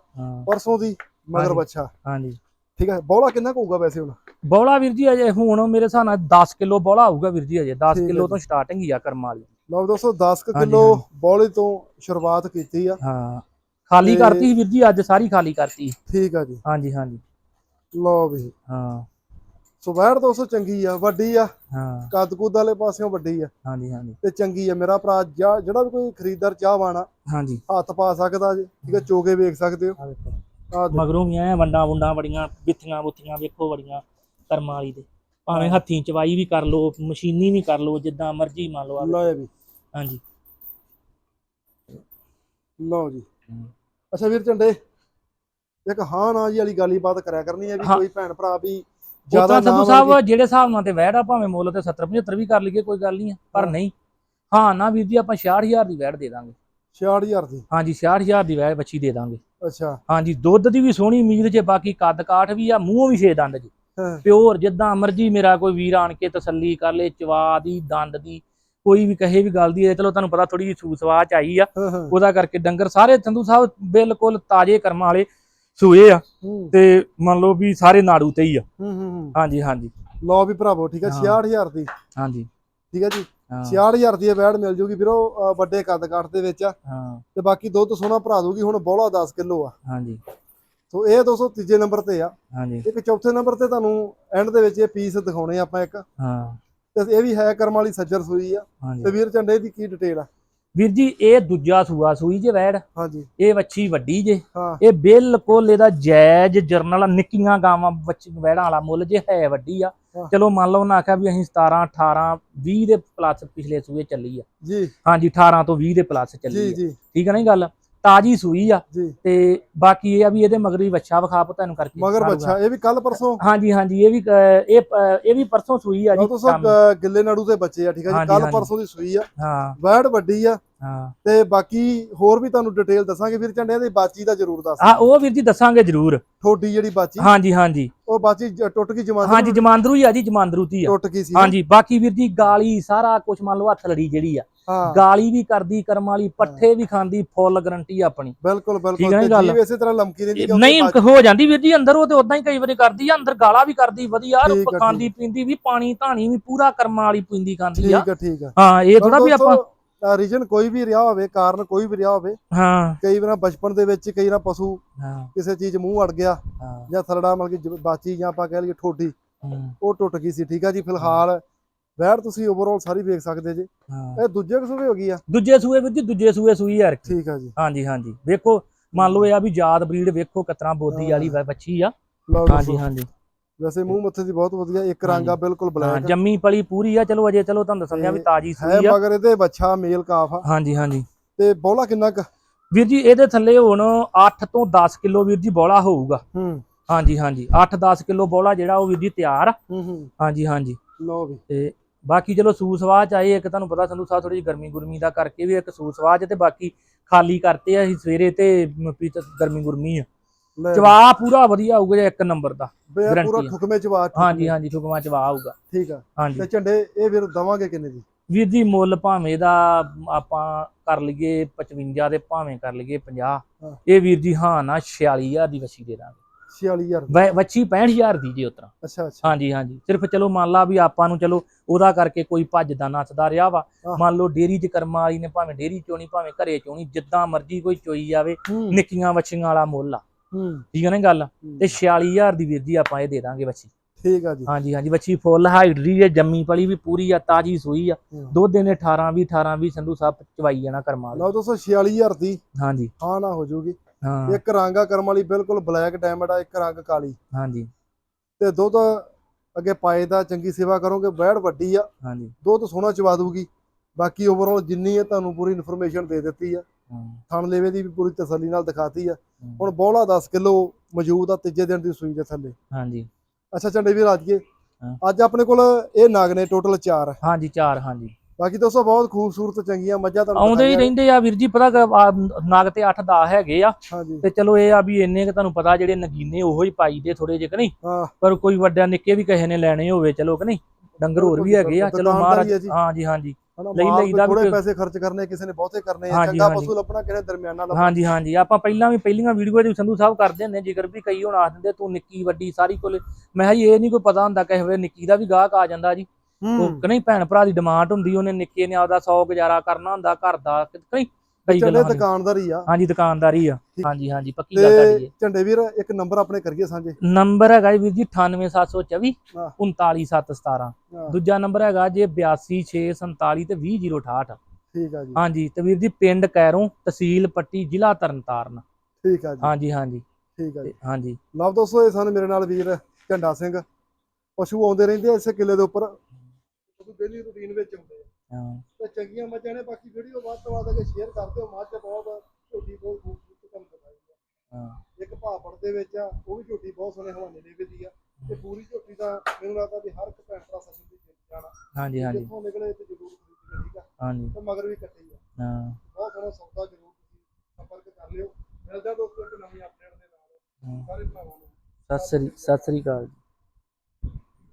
[SPEAKER 1] ਪਰਸੋਂ ਦੀ ਮਗਰ। ਬੱਚਾ
[SPEAKER 2] ਹਾਂਜੀ।
[SPEAKER 1] ਠੀਕ ਹੈ ਬੌਲਾ ਕਿੰਨਾ ਕੁ ਹੋਊਗਾ ਵੈਸੇ ਹੁਣ?
[SPEAKER 2] ਬੌਲਾ ਵੀਰ ਜੀ ਅਜੇ ਹੁਣ ਮੇਰੇ ਹਿਸਾਬ ਨਾਲ 10 ਕਿਲੋ ਬੌਲਾ ਆਊਗਾ ਵੀਰ ਜੀ ਅਜੇ 10
[SPEAKER 1] ਠੀਕ ਹੈ
[SPEAKER 2] ਕਿਲੋ। ਤੋਂ ਸਟਾਰਟਿੰਗ ਹੀ ਆ ਕਰਮਾਂ ਵਾਲੀ।
[SPEAKER 1] ਲਓ ਦੋਸਤੋ 10
[SPEAKER 2] ਹਾਂਜੀ,
[SPEAKER 1] ਕਿਲੋ। ਬੌਲੇ ਤੋਂ ਸ਼ੁਰੂਆਤ ਕੀਤੀ ਆ।
[SPEAKER 2] ਹਾਂ ਖਾਲੀ ਕਰਤੀ ਵੀਰ ਜੀ ਅੱਜ ਸਾਰੀ ਖਾਲੀ ਕਰਤੀ।
[SPEAKER 1] ਠੀਕ ਆ ਜੀ।
[SPEAKER 2] ਹਾਂਜੀ ਹਾਂਜੀ।
[SPEAKER 1] ਲਓ ਵੀ।
[SPEAKER 2] ਹਾਂ।
[SPEAKER 1] ਸੋ ਵਹਿੜ ਦੋਸਤੋ ਚੰਗੀ ਆ ਵੱਡੀ ਆ।
[SPEAKER 2] ਹਾਂ।
[SPEAKER 1] ਕੱਦ ਕੁੱਦ ਵਾਲੇ ਪਾਸਿਓਂ ਵੱਡੀ ਆ।
[SPEAKER 2] ਹਾਂਜੀ ਹਾਂਜੀ।
[SPEAKER 1] ਤੇ ਚੰਗੀ ਆ ਮੇਰਾ ਭਰਾ ਜਿਹੜਾ ਵੀ ਕੋਈ ਖਰੀਦਦਾਰ ਚਾਹਵਾਨ ਆ
[SPEAKER 2] ਹਾਂਜੀ।
[SPEAKER 1] ਹੱਥ ਪਾ ਸਕਦਾ ਜੀ ਠੀਕ ਹੈ ਚੋਗੇ ਵੇਖ ਸਕਦੇ ਹੋ। ਆ
[SPEAKER 2] ਮਗਰੋਂ ਵੀ ਐ ਵੰਡਾਂ ਵੁੰਡਾਂ ਬੜੀਆਂ ਬਿੱਥੀਆਂ ਬੁੱਥੀਆਂ ਵੇਖੋ ਬੜੀਆਂ ਕਰਮਾਂ ਵਾਲੀ ਦੇ। ਭਾਵੇਂ ਹੱਥੀਂ ਚਵਾਈ ਵੀ ਕਰ ਲੋ ਮਸ਼ੀਨੀ ਵੀ ਕਰ ਲੋ ਜਿੱਦਾਂ ਮਰਜ਼ੀ ਮੰਨ ਲਓ।
[SPEAKER 1] ਲਓ ਵੀ।
[SPEAKER 2] ਹਾਂਜੀ।
[SPEAKER 1] ਲਓ ਜੀ। ਅੱਛਾ ਵੀਰ ਝੰਡੇ ਇੱਕ ਹਾਂ ਨਾ ਜੀ ਵਾਲੀ ਗਾਲੀ ਬਾਤ ਕਰਿਆ ਕਰਨੀ ਹੈ ਵੀ। ਕੋਈ ਭੈਣ ਭਰਾ ਵੀ
[SPEAKER 2] ਜ਼ਿਆਦਾ
[SPEAKER 1] ਜ਼ਿਆਦਾ
[SPEAKER 2] ਸੰਧੂ
[SPEAKER 1] ਨਾ
[SPEAKER 2] ਸਾਹਿਬ ਜਿਹੜੇ ਹਿਸਾਬ ਨਾਲ ਤੇ ਵੈੜ ਆ ਭਾਵੇਂ ਮੁੱਲ ਤੇ 70 75 ਵੀ ਕਰ ਲਈਏ ਕੋਈ ਗੱਲ ਨਹੀਂ ਪਰ। ਨਹੀਂ। ਹਾਂ ਨਾ ਵੀਰ ਜੀ ਆਪਾਂ 66000 ਦੀ ਵੈੜ ਦੇ ਦਾਂਗੇ।
[SPEAKER 1] 66000 ਦੀ?
[SPEAKER 2] ਹਾਂਜੀ 66000 ਦੀ ਵੈੜ ਬੱਚੀ ਦੇ ਦਾਂਗੇ।
[SPEAKER 1] ਅੱਛਾ।
[SPEAKER 2] ਹਾਂਜੀ ਦੁੱਧ ਦੀ ਵੀ ਸੋਹਣੀ ਉਮੀਦ ਜੇ ਬਾਕੀ ਕੱਦ ਕਾਠ ਵੀ ਆ ਮੂੰਹੋਂ ਵੀ ਛੇ ਦੰਦ ਜੀ। ਪਿਓਰ ਜਿੱਦਾਂ ਮਰਜ਼ੀ ਮੇਰਾ ਕੋਈ ਵੀਰ ਆਣ ਕੇ ਤਸੱਲੀ ਕਰ ਲੇ ਚਵਾ ਦੀ ਦੰਦ ਦੀ ਕੋਈ ਵੀ ਕਹੇ ਵੀ ਗੱਲ ਦੀ ਹੈ ਚਲੋ ਤੁਹਾਨੂੰ ਪਤਾ ਥੋੜੀ ਜਿਹੀ ਸੂਸਵਾਚ ਆਈ ਆ। ਉਹਦਾ ਕਰਕੇ ਡੰਗਰ ਸਾਰੇ ਸੰਧੂ ਸਾਹਿਬ ਬਿਲਕੁਲ ਤਾਜ਼ੇ ਕਰਮਾਂ ਵਾਲੇ ਸੂਏ ਆ। ਤੇ ਮੰਨ ਲਓ ਵੀ ਸਾਰੇ ਨਾੜੂ ਤੇ ਹੀ ਆ। ਹਾਂਜੀ ਹਾਂਜੀ।
[SPEAKER 1] ਲਓ ਵੀ ਭਰਾਵੋ ਠੀਕ ਹਾਂ। 66000 ਦੀ।
[SPEAKER 2] ਹਾਂਜੀ।
[SPEAKER 1] ਠੀਕ ਹੈ ਜੀ?
[SPEAKER 2] ਹਾਂ।
[SPEAKER 1] 66000 ਦੀ ਇਹ ਵੈੜ ਮਿਲ ਜੂਗੀ ਵੀਰੋ ਵੱਡੇ ਕੱਦ ਕਾਠ ਦੇ ਵਿੱਚ। ਆ
[SPEAKER 2] ਹਾਂ।
[SPEAKER 1] ਤੇ ਬਾਕੀ ਦੁੱਧ ਸੋਨਾ ਭਰਾ ਦੂਗੀ ਹੁਣ ਬੋਲਾ 10 ਕਿਲੋ ਆ।
[SPEAKER 2] ਹਾਂਜੀ।
[SPEAKER 1] ਸੋ ਇਹ ਦੋਸਤੋ ਤੀਜੇ ਨੰਬਰ ਤੇ ਆ।
[SPEAKER 2] ਹਾਂਜੀ।
[SPEAKER 1] ਇੱਕ ਚੌਥੇ ਨੰਬਰ ਤੇ ਤੁਹਾਨੂੰ ਐਂਡ ਦੇ ਵਿੱਚ ਇਹ ਪੀਸ ਦਿਖਾਉਣੇ ਆਪਾਂ ਇੱਕ।
[SPEAKER 2] ਹਾਂ।
[SPEAKER 1] ਤੇ ਇਹ ਵੀ ਹੈ ਕਰਮ ਵਾਲੀ ਸੱਜਰ ਸੂਈ ਆ। ਤੇ ਵੀਰ ਝੰਡੇ ਦੀ ਕੀ ਡਿਟੇਲ ਆ?
[SPEAKER 2] ਵੀਰ ਜੀ ਇਹ ਦੂਜਾ ਸੂਆ ਸੂਈ ਜੇ ਵੈੜ।
[SPEAKER 1] ਹਾਂਜੀ।
[SPEAKER 2] ਇਹ ਵੱਛੀ ਵੱਡੀ ਜੇ। ਇਹ ਬਿਲਕੁਲ ਇਹਦਾ ਜਾਇਜ਼ ਜਰਨਲ ਨਿੱਕੀਆਂ ਗਾਵਾਂ ਬੱਚੀ ਵੈੜਾਂ ਵਾਲਾ ਮੁੱਲ ਜੇ ਹੈ ਵੱਡੀ ਆ। ਚਲੋ ਮੰਨ ਲਓ ਉਹਨਾਂ ਆਖਿਆ ਵੀ ਅਸੀਂ 17 18 20 ਦੇ ਪਲੱਸ ਪਿਛਲੇ ਸੂਏ ਚੱਲੀ ਆ।
[SPEAKER 1] ਜੀ।
[SPEAKER 2] ਹਾਂਜੀ 18 ਤੋਂ 20 ਦੇ ਪਲੱਸ ਚੱਲੀ ਆ। ਠੀਕ ਹੈ ਨਾ ਗੱਲ? ਤਾਜੀ ਸੂਈ ਆ
[SPEAKER 1] ਜੀ।
[SPEAKER 2] ਤੇ ਬਾਕੀ ਇਹ ਆ ਵੀ ਇਹਦੇ ਮਗਰ ਵੀ ਵੱਛਾ ਵਿਖਾ ਪੋ ਤੁਹਾਨੂੰ ਕਰਕੇ
[SPEAKER 1] ਮਗਰ। ਬੱਚਾ ਇਹ ਵੀ ਕੱਲ ਪਰਸੋਂ?
[SPEAKER 2] ਹਾਂਜੀ ਹਾਂਜੀ ਇਹ ਵੀ ਇਹ ਵੀ ਪਰਸੋਂ ਸੂਈ ਆ ਜੀ
[SPEAKER 1] ਦੋਸਤੋ ਗਿੱਲੇ ਨਾੜੂ ਦੇ ਬੱਚੇ ਆ ਠੀਕ ਹੈ ਜੀ? ਕੱਲ। ਪਰਸੋਂ ਦੀ ਸੂਈ ਆ।
[SPEAKER 2] ਹਾਂ।
[SPEAKER 1] ਵੈੜ ਵੱਡੀ ਆ।
[SPEAKER 2] ਹਾਂ।
[SPEAKER 1] ਤੇ ਬਾਕੀ ਹੋਰ ਵੀ ਤੁਹਾਨੂੰ ਡਿਟੇਲ ਦੱਸਾਂਗੇ ਵੀਰ ਝੰਡਿਆਂ ਦੀ ਬਾਚੀ ਦਾ ਜ਼ਰੂਰ ਦੱਸ।
[SPEAKER 2] ਆ ਉਹ ਵੀਰ ਜੀ ਦੱਸਾਂਗੇ ਜ਼ਰੂਰ।
[SPEAKER 1] ਥੋੜੀ ਜਿਹੜੀ ਬਾਚੀ?
[SPEAKER 2] ਹਾਂਜੀ ਹਾਂਜੀ।
[SPEAKER 1] ਉਹ ਬਾਚੀ ਟੁੱਟ ਗਈ ਜਮਾਨ
[SPEAKER 2] ਹਾਂਜੀ ਜਮਾਂਦਰੂ ਹੀ ਆ ਜੀ ਜਮਾਂਦਰੂ ਤੀ ਆ।
[SPEAKER 1] ਟੁੱਟ ਗਈ ਸੀ।
[SPEAKER 2] ਹਾਂਜੀ ਬਾਕੀ ਵੀਰ ਜੀ ਗਾਲੀ ਸਾਰਾ ਕੁਝ ਮੰਨ ਲਓ ਹੱਥ ਲੜੀ ਜਿਹੜੀ ਆ।
[SPEAKER 1] ਹਾਂ
[SPEAKER 2] ਗਾਲੀ ਵੀ ਕਰਦੀ ਕਰਮ ਵਾਲੀ ਪੱਠੇ ਵੀ ਖਾਂਦੀ ਫੁੱਲ ਗਾਰੰਟੀ ਆਪਣੀ।
[SPEAKER 1] ਬਿਲਕੁਲ ਬਿਲਕੁਲ? ਜੀਵ ਇਸੇ ਤਰ੍ਹਾਂ ਲਮਕੀ ਰਹਿੰਦੀ
[SPEAKER 2] ਨਹੀਂ ਹੋ ਜਾਂਦੀ ਵੀਰ ਜੀ ਅੰਦਰ ਉਹ ਤੇ ਉਦਾਂ ਹੀ ਕਈ ਵਾਰੀ ਕਰਦੀ ਆ ਅੰਦਰ ਗਾਲਾਂ ਵੀ ਕਰਦੀ ਵਧੀਆ ਖਾਂਦੀ ਪੀਂਦੀ ਵੀ ਪਾਣੀ ਧਾਣੀ ਵੀ ਪੂਰਾ ਕਰਮਾਂ ਵਾਲੀ ਪੀਂਦੀ ਖਾਂਦੀ ਆ।
[SPEAKER 1] ਠੀਕ ਆ ਠੀਕ ਆ।
[SPEAKER 2] ਹਾਂ ਇਹ ਥੋੜਾ ਵੀ ਆਪਾਂ
[SPEAKER 1] ਰੀਜਨ ਕੋਈ ਵੀ ਰਿਹਾ ਹੋਵੇ ਕਾਰਨ ਕੋਈ ਵੀ ਰਿਹਾ ਹੋਵੇ
[SPEAKER 2] ਹਾਂ।
[SPEAKER 1] ਕਈ ਵਾਰ ਬਚਪਨ ਦੇ ਵਿੱਚ ਕਈ ਵਾਰ ਪਸ਼ੂ ਕਿਸੇ ਚੀਜ਼ ਮੂੰਹ ਅੜ ਗਿਆ ਜਾਂ ਥਰੜਾ ਮਤਲਬ ਕਿ ਬਾਚੀ ਜਾਂ ਆਪਾਂ ਕਹਿ ਲਈਏ ਠੋਡੀ ਉਹ ਟੁੱਟ ਗਈ ਸੀ ਠੀਕ ਆ ਜੀ ਫਿਲਹਾਲ ਵੈੜ ਤੁਸੀਂ ਓਵਰਆਲ ਸਾਰੀ ਵੇਖ ਸਕਦੇ ਜੀ।
[SPEAKER 2] ਹਾਂ।
[SPEAKER 1] ਇਹ ਦੂਜੇ ਕਸੂਵੇ ਹੋ ਗਈ ਆ?
[SPEAKER 2] ਦੂਜੇ ਸੂਏ ਜੀ ਦੂਜੇ ਸੂਏ ਸੂਈ ਯਾਰ
[SPEAKER 1] ਠੀਕ ਆ ਜੀ।
[SPEAKER 2] ਹਾਂਜੀ ਹਾਂਜੀ। ਵੇਖੋ ਮੰਨ ਲਓ ਇਹ ਆ ਵੀ ਯਾਦ ਬਰੀਡ ਵੇਖੋ ਕਿਤਨਾ ਬੋਦੀ ਵਾਲੀ ਵਾ- ਵੱਛੀ ਆ। ਹਾਂਜੀ ਹਾਂਜੀ।
[SPEAKER 1] ਵੈਸੇ ਮੂੰਹ ਮੱਥੇ ਦੀ ਬਹੁਤ ਵਧੀਆ ਇੱਕ ਰੰਗ ਆ। ਬਿਲਕੁਲ ਬਲੈਕ
[SPEAKER 2] ਜੰਮੀ ਪਲੀ ਪੂਰੀ ਆ। ਚਲੋ ਅਜੇ ਚਲੋ ਤੁਹਾਨੂੰ ਦੱਸਣਿਆ ਵੀ
[SPEAKER 1] ਤੇ
[SPEAKER 2] ਤਾਜੀ ਸੂਈ ਆ।
[SPEAKER 1] ਮਗਰ ਇਹਦੇ ਬੱਚਾ ਮੇਲ ਕਾਫ ਆ।
[SPEAKER 2] ਹਾਂਜੀ ਹਾਂਜੀ।
[SPEAKER 1] ਤੇ ਬੋਲਾ ਕਿੰਨਾ ਕੁ?
[SPEAKER 2] ਵੀਰ ਜੀ ਇਹਦੇ ਥੱਲੇ ਹੁਣ 8 ਤੋਂ 10 ਕਿਲੋ ਵੀਰ ਜੀ ਬੋਲਾ ਹੋਊਗਾ।
[SPEAKER 1] ਹੂੰ।
[SPEAKER 2] ਹਾਂਜੀ ਹਾਂਜੀ। 8-10 ਕਿਲੋ ਬੋਲਾ ਜਿਹੜਾ ਉਹ ਵੀਰ ਜੀ ਤਿਆਰ ਆ। ਹਾਂਜੀ ਹਾਂਜੀ।
[SPEAKER 1] ਲਓ ਵੀ।
[SPEAKER 2] ਤੇ ਬਾਕੀ ਚਲੋ ਸੂਸਵਾਜ ਆਏ ਇੱਕ ਤੁਹਾਨੂੰ ਪਤਾ ਸੰਧੂ ਸਾਹਿਬ ਥੋੜੀ ਜਿਹੀ ਗਰਮੀ ਗੁਰਮੀ ਦਾ ਕਰਕੇ ਵੀ ਇੱਕ ਸੂਸਵਾਜ ਤੇ ਬਾਕੀ ਖਾਲੀ ਕਰਤੇ ਆ ਅਸੀਂ ਸਵੇਰੇ ਤੇ ਗਰਮੀ ਗੁਰਮੀ ਆ। ਚਵਾ ਪੂਰਾ ਵਧੀਆ ਆਊਗਾ ਜੀ ਇੱਕ ਨੰਬਰ ਦਾ
[SPEAKER 1] ਪੂਰਾ। ਠੁਕਮੇ ਚ ਬਾਤ
[SPEAKER 2] ਹਾਂਜੀ ਹਾਂਜੀ ਠੁਕਮਾ ਚਵਾ ਆਊਗਾ।
[SPEAKER 1] ਠੀਕ ਆ।
[SPEAKER 2] ਹਾਂਜੀ।
[SPEAKER 1] ਤੇ ਝੰਡੇ ਇਹ ਵੀਰ ਦਵਾਂਗੇ ਕਿੰਨੇ ਦੀ?
[SPEAKER 2] ਵੀਰ ਜੀ ਮੁੱਲ ਭਾਵੇਂ ਦਾ ਆਪਾਂ ਕਰ ਲਈਏ 55 ਦੇ ਭਾਵੇਂ ਕਰ ਲਈਏ 50
[SPEAKER 1] ਹਾਂ।
[SPEAKER 2] ਇਹ ਵੀਰ ਜੀ ਹਾਂ ਨਾ 46000 ਦੀ ਵਛੀ ਦੇ ਦਾਂਗੇ।
[SPEAKER 1] 46000
[SPEAKER 2] ਵ- ਵੱਛੀ 65000 ਦੀ ਜੀ ਉਤਰਾ
[SPEAKER 1] ਅੱਛਾ ਅੱਛਾ।
[SPEAKER 2] ਹਾਂਜੀ ਹਾਂਜੀ। ਸਿਰਫ ਚਲੋ ਮੰਨ ਲਾ ਵੀ ਆਪਾਂ ਨੂੰ ਚਲੋ ਉਹਦਾ ਕਰਕੇ ਕੋਈ ਭੱਜਦਾ ਨੱਚਦਾ ਰਿਹਾ ਵਾ।
[SPEAKER 1] ਆਹ।
[SPEAKER 2] ਮੰਨ ਲਓ ਡੇਰੀ ਚ ਕਰਮਾਂ ਵਾਲੀ ਨੇ ਭਾਵੇਂ ਡੇਰੀ ਚੋਣੀ ਭਾਵੇਂ ਘਰੇ ਚੋਣੀ ਜਿੱਦਾਂ ਮਰਜ਼ੀ ਕੋਈ ਚੋਈ ਜਾਵੇ
[SPEAKER 1] ਹੂੰ।
[SPEAKER 2] ਨਿੱਕੀਆਂ ਵੱਛੀਆਂ ਵਾਲਾ ਮੁੱਲ ਆ।
[SPEAKER 1] ਹੂੰ।
[SPEAKER 2] ਠੀਕ ਹੈ ਨਾ ਗੱਲ?
[SPEAKER 1] ਹੂੰ।
[SPEAKER 2] ਤੇ 46000 ਦੀ ਵੀਰ ਜੀ ਆਪਾਂ ਇਹ ਦੇ ਦਾਂਗੇ ਵੱਛੀ।
[SPEAKER 1] ਠੀਕ ਆ ਜੀ।
[SPEAKER 2] ਹਾਂਜੀ ਹਾਂਜੀ। ਵੱਛੀ ਫੁੱਲ ਹਾਈਡਰੀ ਹੈ ਜੰਮੀ ਪਲੀ ਵੀ ਪੂਰੀ ਆ ਤਾਜੀ ਸੂਈ ਆ।
[SPEAKER 1] ਹੂੰ।
[SPEAKER 2] ਦੁੱਧ ਦੇ 18 20 18 20 ਸੰਧੂ ਸਾਹਿਬ ਚਵਾਈ ਜਾਣਾ ਕਰਮਾਂ ਵਾਲੀ।
[SPEAKER 1] ਲਓ ਦੋਸਤੋ 46000 ਦੀ।
[SPEAKER 2] ਹਾਂਜੀ।
[SPEAKER 1] ਹਾਂ ਨਾ ਹੋ ਜਾਊਗੀ।
[SPEAKER 2] ਹਾਂ।
[SPEAKER 1] ਇੱਕ ਰੰਗ ਆ ਕਰਮ ਵਾਲੀ ਬਿਲਕੁਲ ਬਲੈਕ ਡਾਇਮੰਡ ਆ ਇੱਕ ਰੰਗ ਕਾਲੀ।
[SPEAKER 2] ਹਾਂਜੀ।
[SPEAKER 1] ਤੇ ਦੁੱਧ ਅੱਗੇ ਪਾਏ ਦਾ ਚੰਗੀ ਸੇਵਾ ਕਰੋਗੇ ਵੈੜ ਵੱਡੀ ਆ।
[SPEAKER 2] ਹਾਂਜੀ।
[SPEAKER 1] ਦੁੱਧ ਸੋਹਣਾ ਚਵਾ ਦੂਗੀ ਬਾਕੀ ਓਵਰਆਲ ਜਿੰਨੀ ਹੈ ਤੁਹਾਨੂੰ ਪੂਰੀ ਇਨਫੋਰਮੇਸ਼ਨ ਦੇ ਦਿੱਤੀ ਆ। ਥਣ ਲੇਵੇ ਦੀ ਵੀ ਪੂਰੀ ਤਸੱਲੀ ਨਾਲ ਦਿਖਾਤੀ ਆ। ਹੁਣ ਬੋਲਾ 10 ਕਿਲੋ ਮੌਜੂਦ ਆ ਤੀਜੇ ਦਿਨ ਦੀ ਸੂਈ ਦੇ ਥੱਲੇ।
[SPEAKER 2] ਹਾਂਜੀ।
[SPEAKER 1] ਅੱਛਾ ਝੰਡੇ ਵੀਰ
[SPEAKER 2] ਹਾਂ।
[SPEAKER 1] ਅੱਜ ਆਪਣੇ ਕੋਲ ਇਹ ਨਾਗ ਨੇ ਟੋਟਲ 4
[SPEAKER 2] ਹਾਂਜੀ ਚਾਰ ਹਾਂਜੀ।
[SPEAKER 1] ਬਾਕੀ ਦੋਸਤੋ ਬਹੁਤ ਖੂਬਸੂਰਤ ਚੰਗੀਆਂ ਮੱਝਾਂ ਤੁਹਾਨੂੰ
[SPEAKER 2] ਆਉਂਦੇ ਹੀ। ਰਹਿੰਦੇ ਆ ਵੀਰ ਜੀ ਪਤਾ ਨਗ ਤੇ 8 10 ਹੈਗੇ ਆ। ਤੇ ਚਲੋ ਇਹ ਆ ਵੀ ਇੰਨੇ ਕ ਤੁਹਾਨੂੰ ਪਤਾ ਜਿਹੜੇ ਨਗੀਨੇ ਉਹੋ ਹੀ ਪਾਈ ਦੇ ਥੋੜੇ ਜਿਹੇ ਕਿ ਨਹੀਂ?
[SPEAKER 1] ਹਾਂ।
[SPEAKER 2] ਪਰ ਕੋਈ ਵੱਡਾ ਨਿੱਕੇ ਵੀ ਕਿਸੇ ਨੇ ਲੈਣੇ ਹੋਵੇ ਚਲੋ ਕਿ ਨਹੀਂ? ਡੰਗਰ ਹੋਰ ਵੀ ਹੈਗੇ ਆ ਚਲੋ ਮਹਾਰਾਜ
[SPEAKER 1] ਹੈ ਜੀ।
[SPEAKER 2] ਹਾਂਜੀ
[SPEAKER 1] ਹਨਾ
[SPEAKER 2] ਲਈ ਲਈਦਾ ਵੀ
[SPEAKER 1] ਥੋੜੇ ਪੈਸੇ ਖਰਚ ਕਰਨੇ ਕਿਸੇ ਨੇ ਬਹੁਤੇ ਕਰਨੇ ਆ ਚੰਗਾ। ਪਸ਼ੂ ਲੱਭਣਾ ਕਿਹਨੇ ਦਰਮਿਆਨਾ ਲੱਭਣਾ।
[SPEAKER 2] ਹਾਂਜੀ ਹਾਂਜੀ। ਆਪਾਂ ਪਹਿਲਾਂ ਵੀ ਪਹਿਲੀਆਂ ਵੀਡੀਓ ਦੇ ਸੰਧੂ ਸਾਹਿਬ ਕਰਦੇ ਹੁੰਦੇ ਜਿਗਰ ਵੀ ਕਈ ਹੁਣ ਆਖ ਦਿੰਦੇ ਤੂੰ ਨਿੱਕੀ ਵੱਡੀ ਸਾਰੀ ਕੋਲ ਮੈਂ ਕਿਹਾ ਜੀ ਇਹ ਨਹੀਂ ਕੋਈ ਪਤਾ ਹੁੰਦਾ ਕਿਸੇ ਵੇਲੇ ਨਿੱਕੀ ਦਾ ਵੀ ਗਾਹਕ ਆ ਜਾਂਦਾ ਜੀ। ਉਹ
[SPEAKER 1] ਹੂੰ।
[SPEAKER 2] ਕਿ ਨਹੀਂ ਭੈਣ ਭਰਾ ਦੀ ਡਿਮਾਂਡ ਹੁੰਦੀ ਉਹਨੇ ਨਿੱਕੇ ਨੇ ਆਪਦਾ 100 ਗੁਜ਼ਾਰਾ ਕਰਨਾ ਹੁੰਦਾ ਘਰ ਦਾ ਕਿ ਨਹੀਂ ਕਈ
[SPEAKER 1] ਚੱਲੇ। ਦੁਕਾਨਦਾਰੀ ਆ।
[SPEAKER 2] ਹਾਂਜੀ ਦੁਕਾਨਦਾਰੀ ਆ। ਹਾਂਜੀ ਹਾਂਜੀ ਪੱਕੀ ਗੱਲ ਹੈ
[SPEAKER 1] ਝੰਡੇ ਵੀਰ ਇੱਕ ਨੰਬਰ ਆਪਣੇ ਕਰੀਏ ਸਾਂਝੇ।
[SPEAKER 2] ਨੰਬਰ ਹੈਗਾ ਜੀ ਵੀਰ ਜੀ 98724
[SPEAKER 1] ਹਾਂ।
[SPEAKER 2] 39717
[SPEAKER 1] ਹਾਂ,
[SPEAKER 2] ਦੂਜਾ ਨੰਬਰ ਹੈਗਾ ਜੇ 82647 ਤੇ 20068
[SPEAKER 1] ਠੀਕ ਆ ਜੀ।
[SPEAKER 2] ਹਾਂਜੀ ਤੇ ਵੀਰ ਜੀ ਪਿੰਡ ਕੈਰੋਂ ਤਹਿਸੀਲ ਪੱਟੀ ਜ਼ਿਲ੍ਹਾ ਤਰਨਤਾਰਨ।
[SPEAKER 1] ਠੀਕ ਆ ਜੀ।
[SPEAKER 2] ਹਾਂਜੀ ਹਾਂਜੀ।
[SPEAKER 1] ਠੀਕ ਆ ਜੀ।
[SPEAKER 2] ਹਾਂਜੀ।
[SPEAKER 1] ਲਓ ਦੋਸਤੋ ਇਹ ਸਨ ਮੇਰੇ ਨਾਲ ਵੀਰ ਝੰਡਾ ਸਿੰਘ। ਪਸ਼ੂ ਆਉਂਦੇ ਰਹਿੰਦੇ ਆ ਇਸੇ ਕਿੱਲੇ ਦੇ ਉੱਪਰ। ਪਸ਼ੂ ਡੇਲੀ ਰੂਟੀਨ ਵਿੱਚ ਆਉਂਦੇ ਆ
[SPEAKER 2] ਹਾਂ।
[SPEAKER 1] ਤੇ ਚੰਗੀਆਂ ਮੱਝਾਂ ਨੇ ਬਾਕੀ ਵੀਡੀਓ ਵੱਧ ਤੋਂ ਵੱਧ ਅਗੇ ਸ਼ੇਅਰ ਕਰ ਦਿਓ। ਮੱਝ ਬਹੁਤ ਝੋਟੀ ਬਹੁਤ ਖੂਬਸੂਰਤ ਤੁਹਾਨੂੰ ਦਿਖਾਈ ਆ।
[SPEAKER 2] ਹਾਂ।
[SPEAKER 1] ਇੱਕ ਭਾਪੜ ਦੇ ਵਿੱਚ ਆ ਉਹ ਵੀ ਝੋਟੀ ਬਹੁਤ ਸੋਹਣੇ ਹਵਾਨੇ ਦੇ ਦੀ ਆ। ਤੇ ਪੂਰੀ ਝੋਟੀ ਦਾ ਮੈਨੂੰ ਲੱਗਦਾ ਵੀ ਹਰ ਇੱਕ ਭੈਣ ਭਰਾ ਸੱਜਣ ਦੀ ਜਿੱਤ ਜਾਣਾ।
[SPEAKER 2] ਹਾਂਜੀ ਹਾਂਜੀ।
[SPEAKER 1] ਜਿੱਥੋਂ ਨਿਕਲੇ ਤੇ ਜ਼ਰੂਰ ਖਰੀਦਣਾ ਠੀਕ ਆ?
[SPEAKER 2] ਹਾਂਜੀ।
[SPEAKER 1] ਤੇ ਮਗਰ ਵੀ ਕੱਟੇ ਆ।
[SPEAKER 2] ਹਾਂ।
[SPEAKER 1] ਬਹੁਤ ਸੋਹਣਾ ਸੌਦਾ ਜ਼ਰੂਰ ਤੁਸੀਂ ਸੰਪਰਕ ਕਰ ਲਿਓ। ਮਿਲਦਾ ਦੋਸਤੋ ਇੱਕ ਨਵੀਂ ਅਪਡੇਟ ਦੇ ਨਾਲ। ਸਾਰੇ ਭਰਾਵਾਂ ਨੂੰ।
[SPEAKER 2] ਸਤਿ ਸ੍ਰੀ ਸਤਿ ਸ੍ਰੀ ਅਕਾਲ ਜੀ।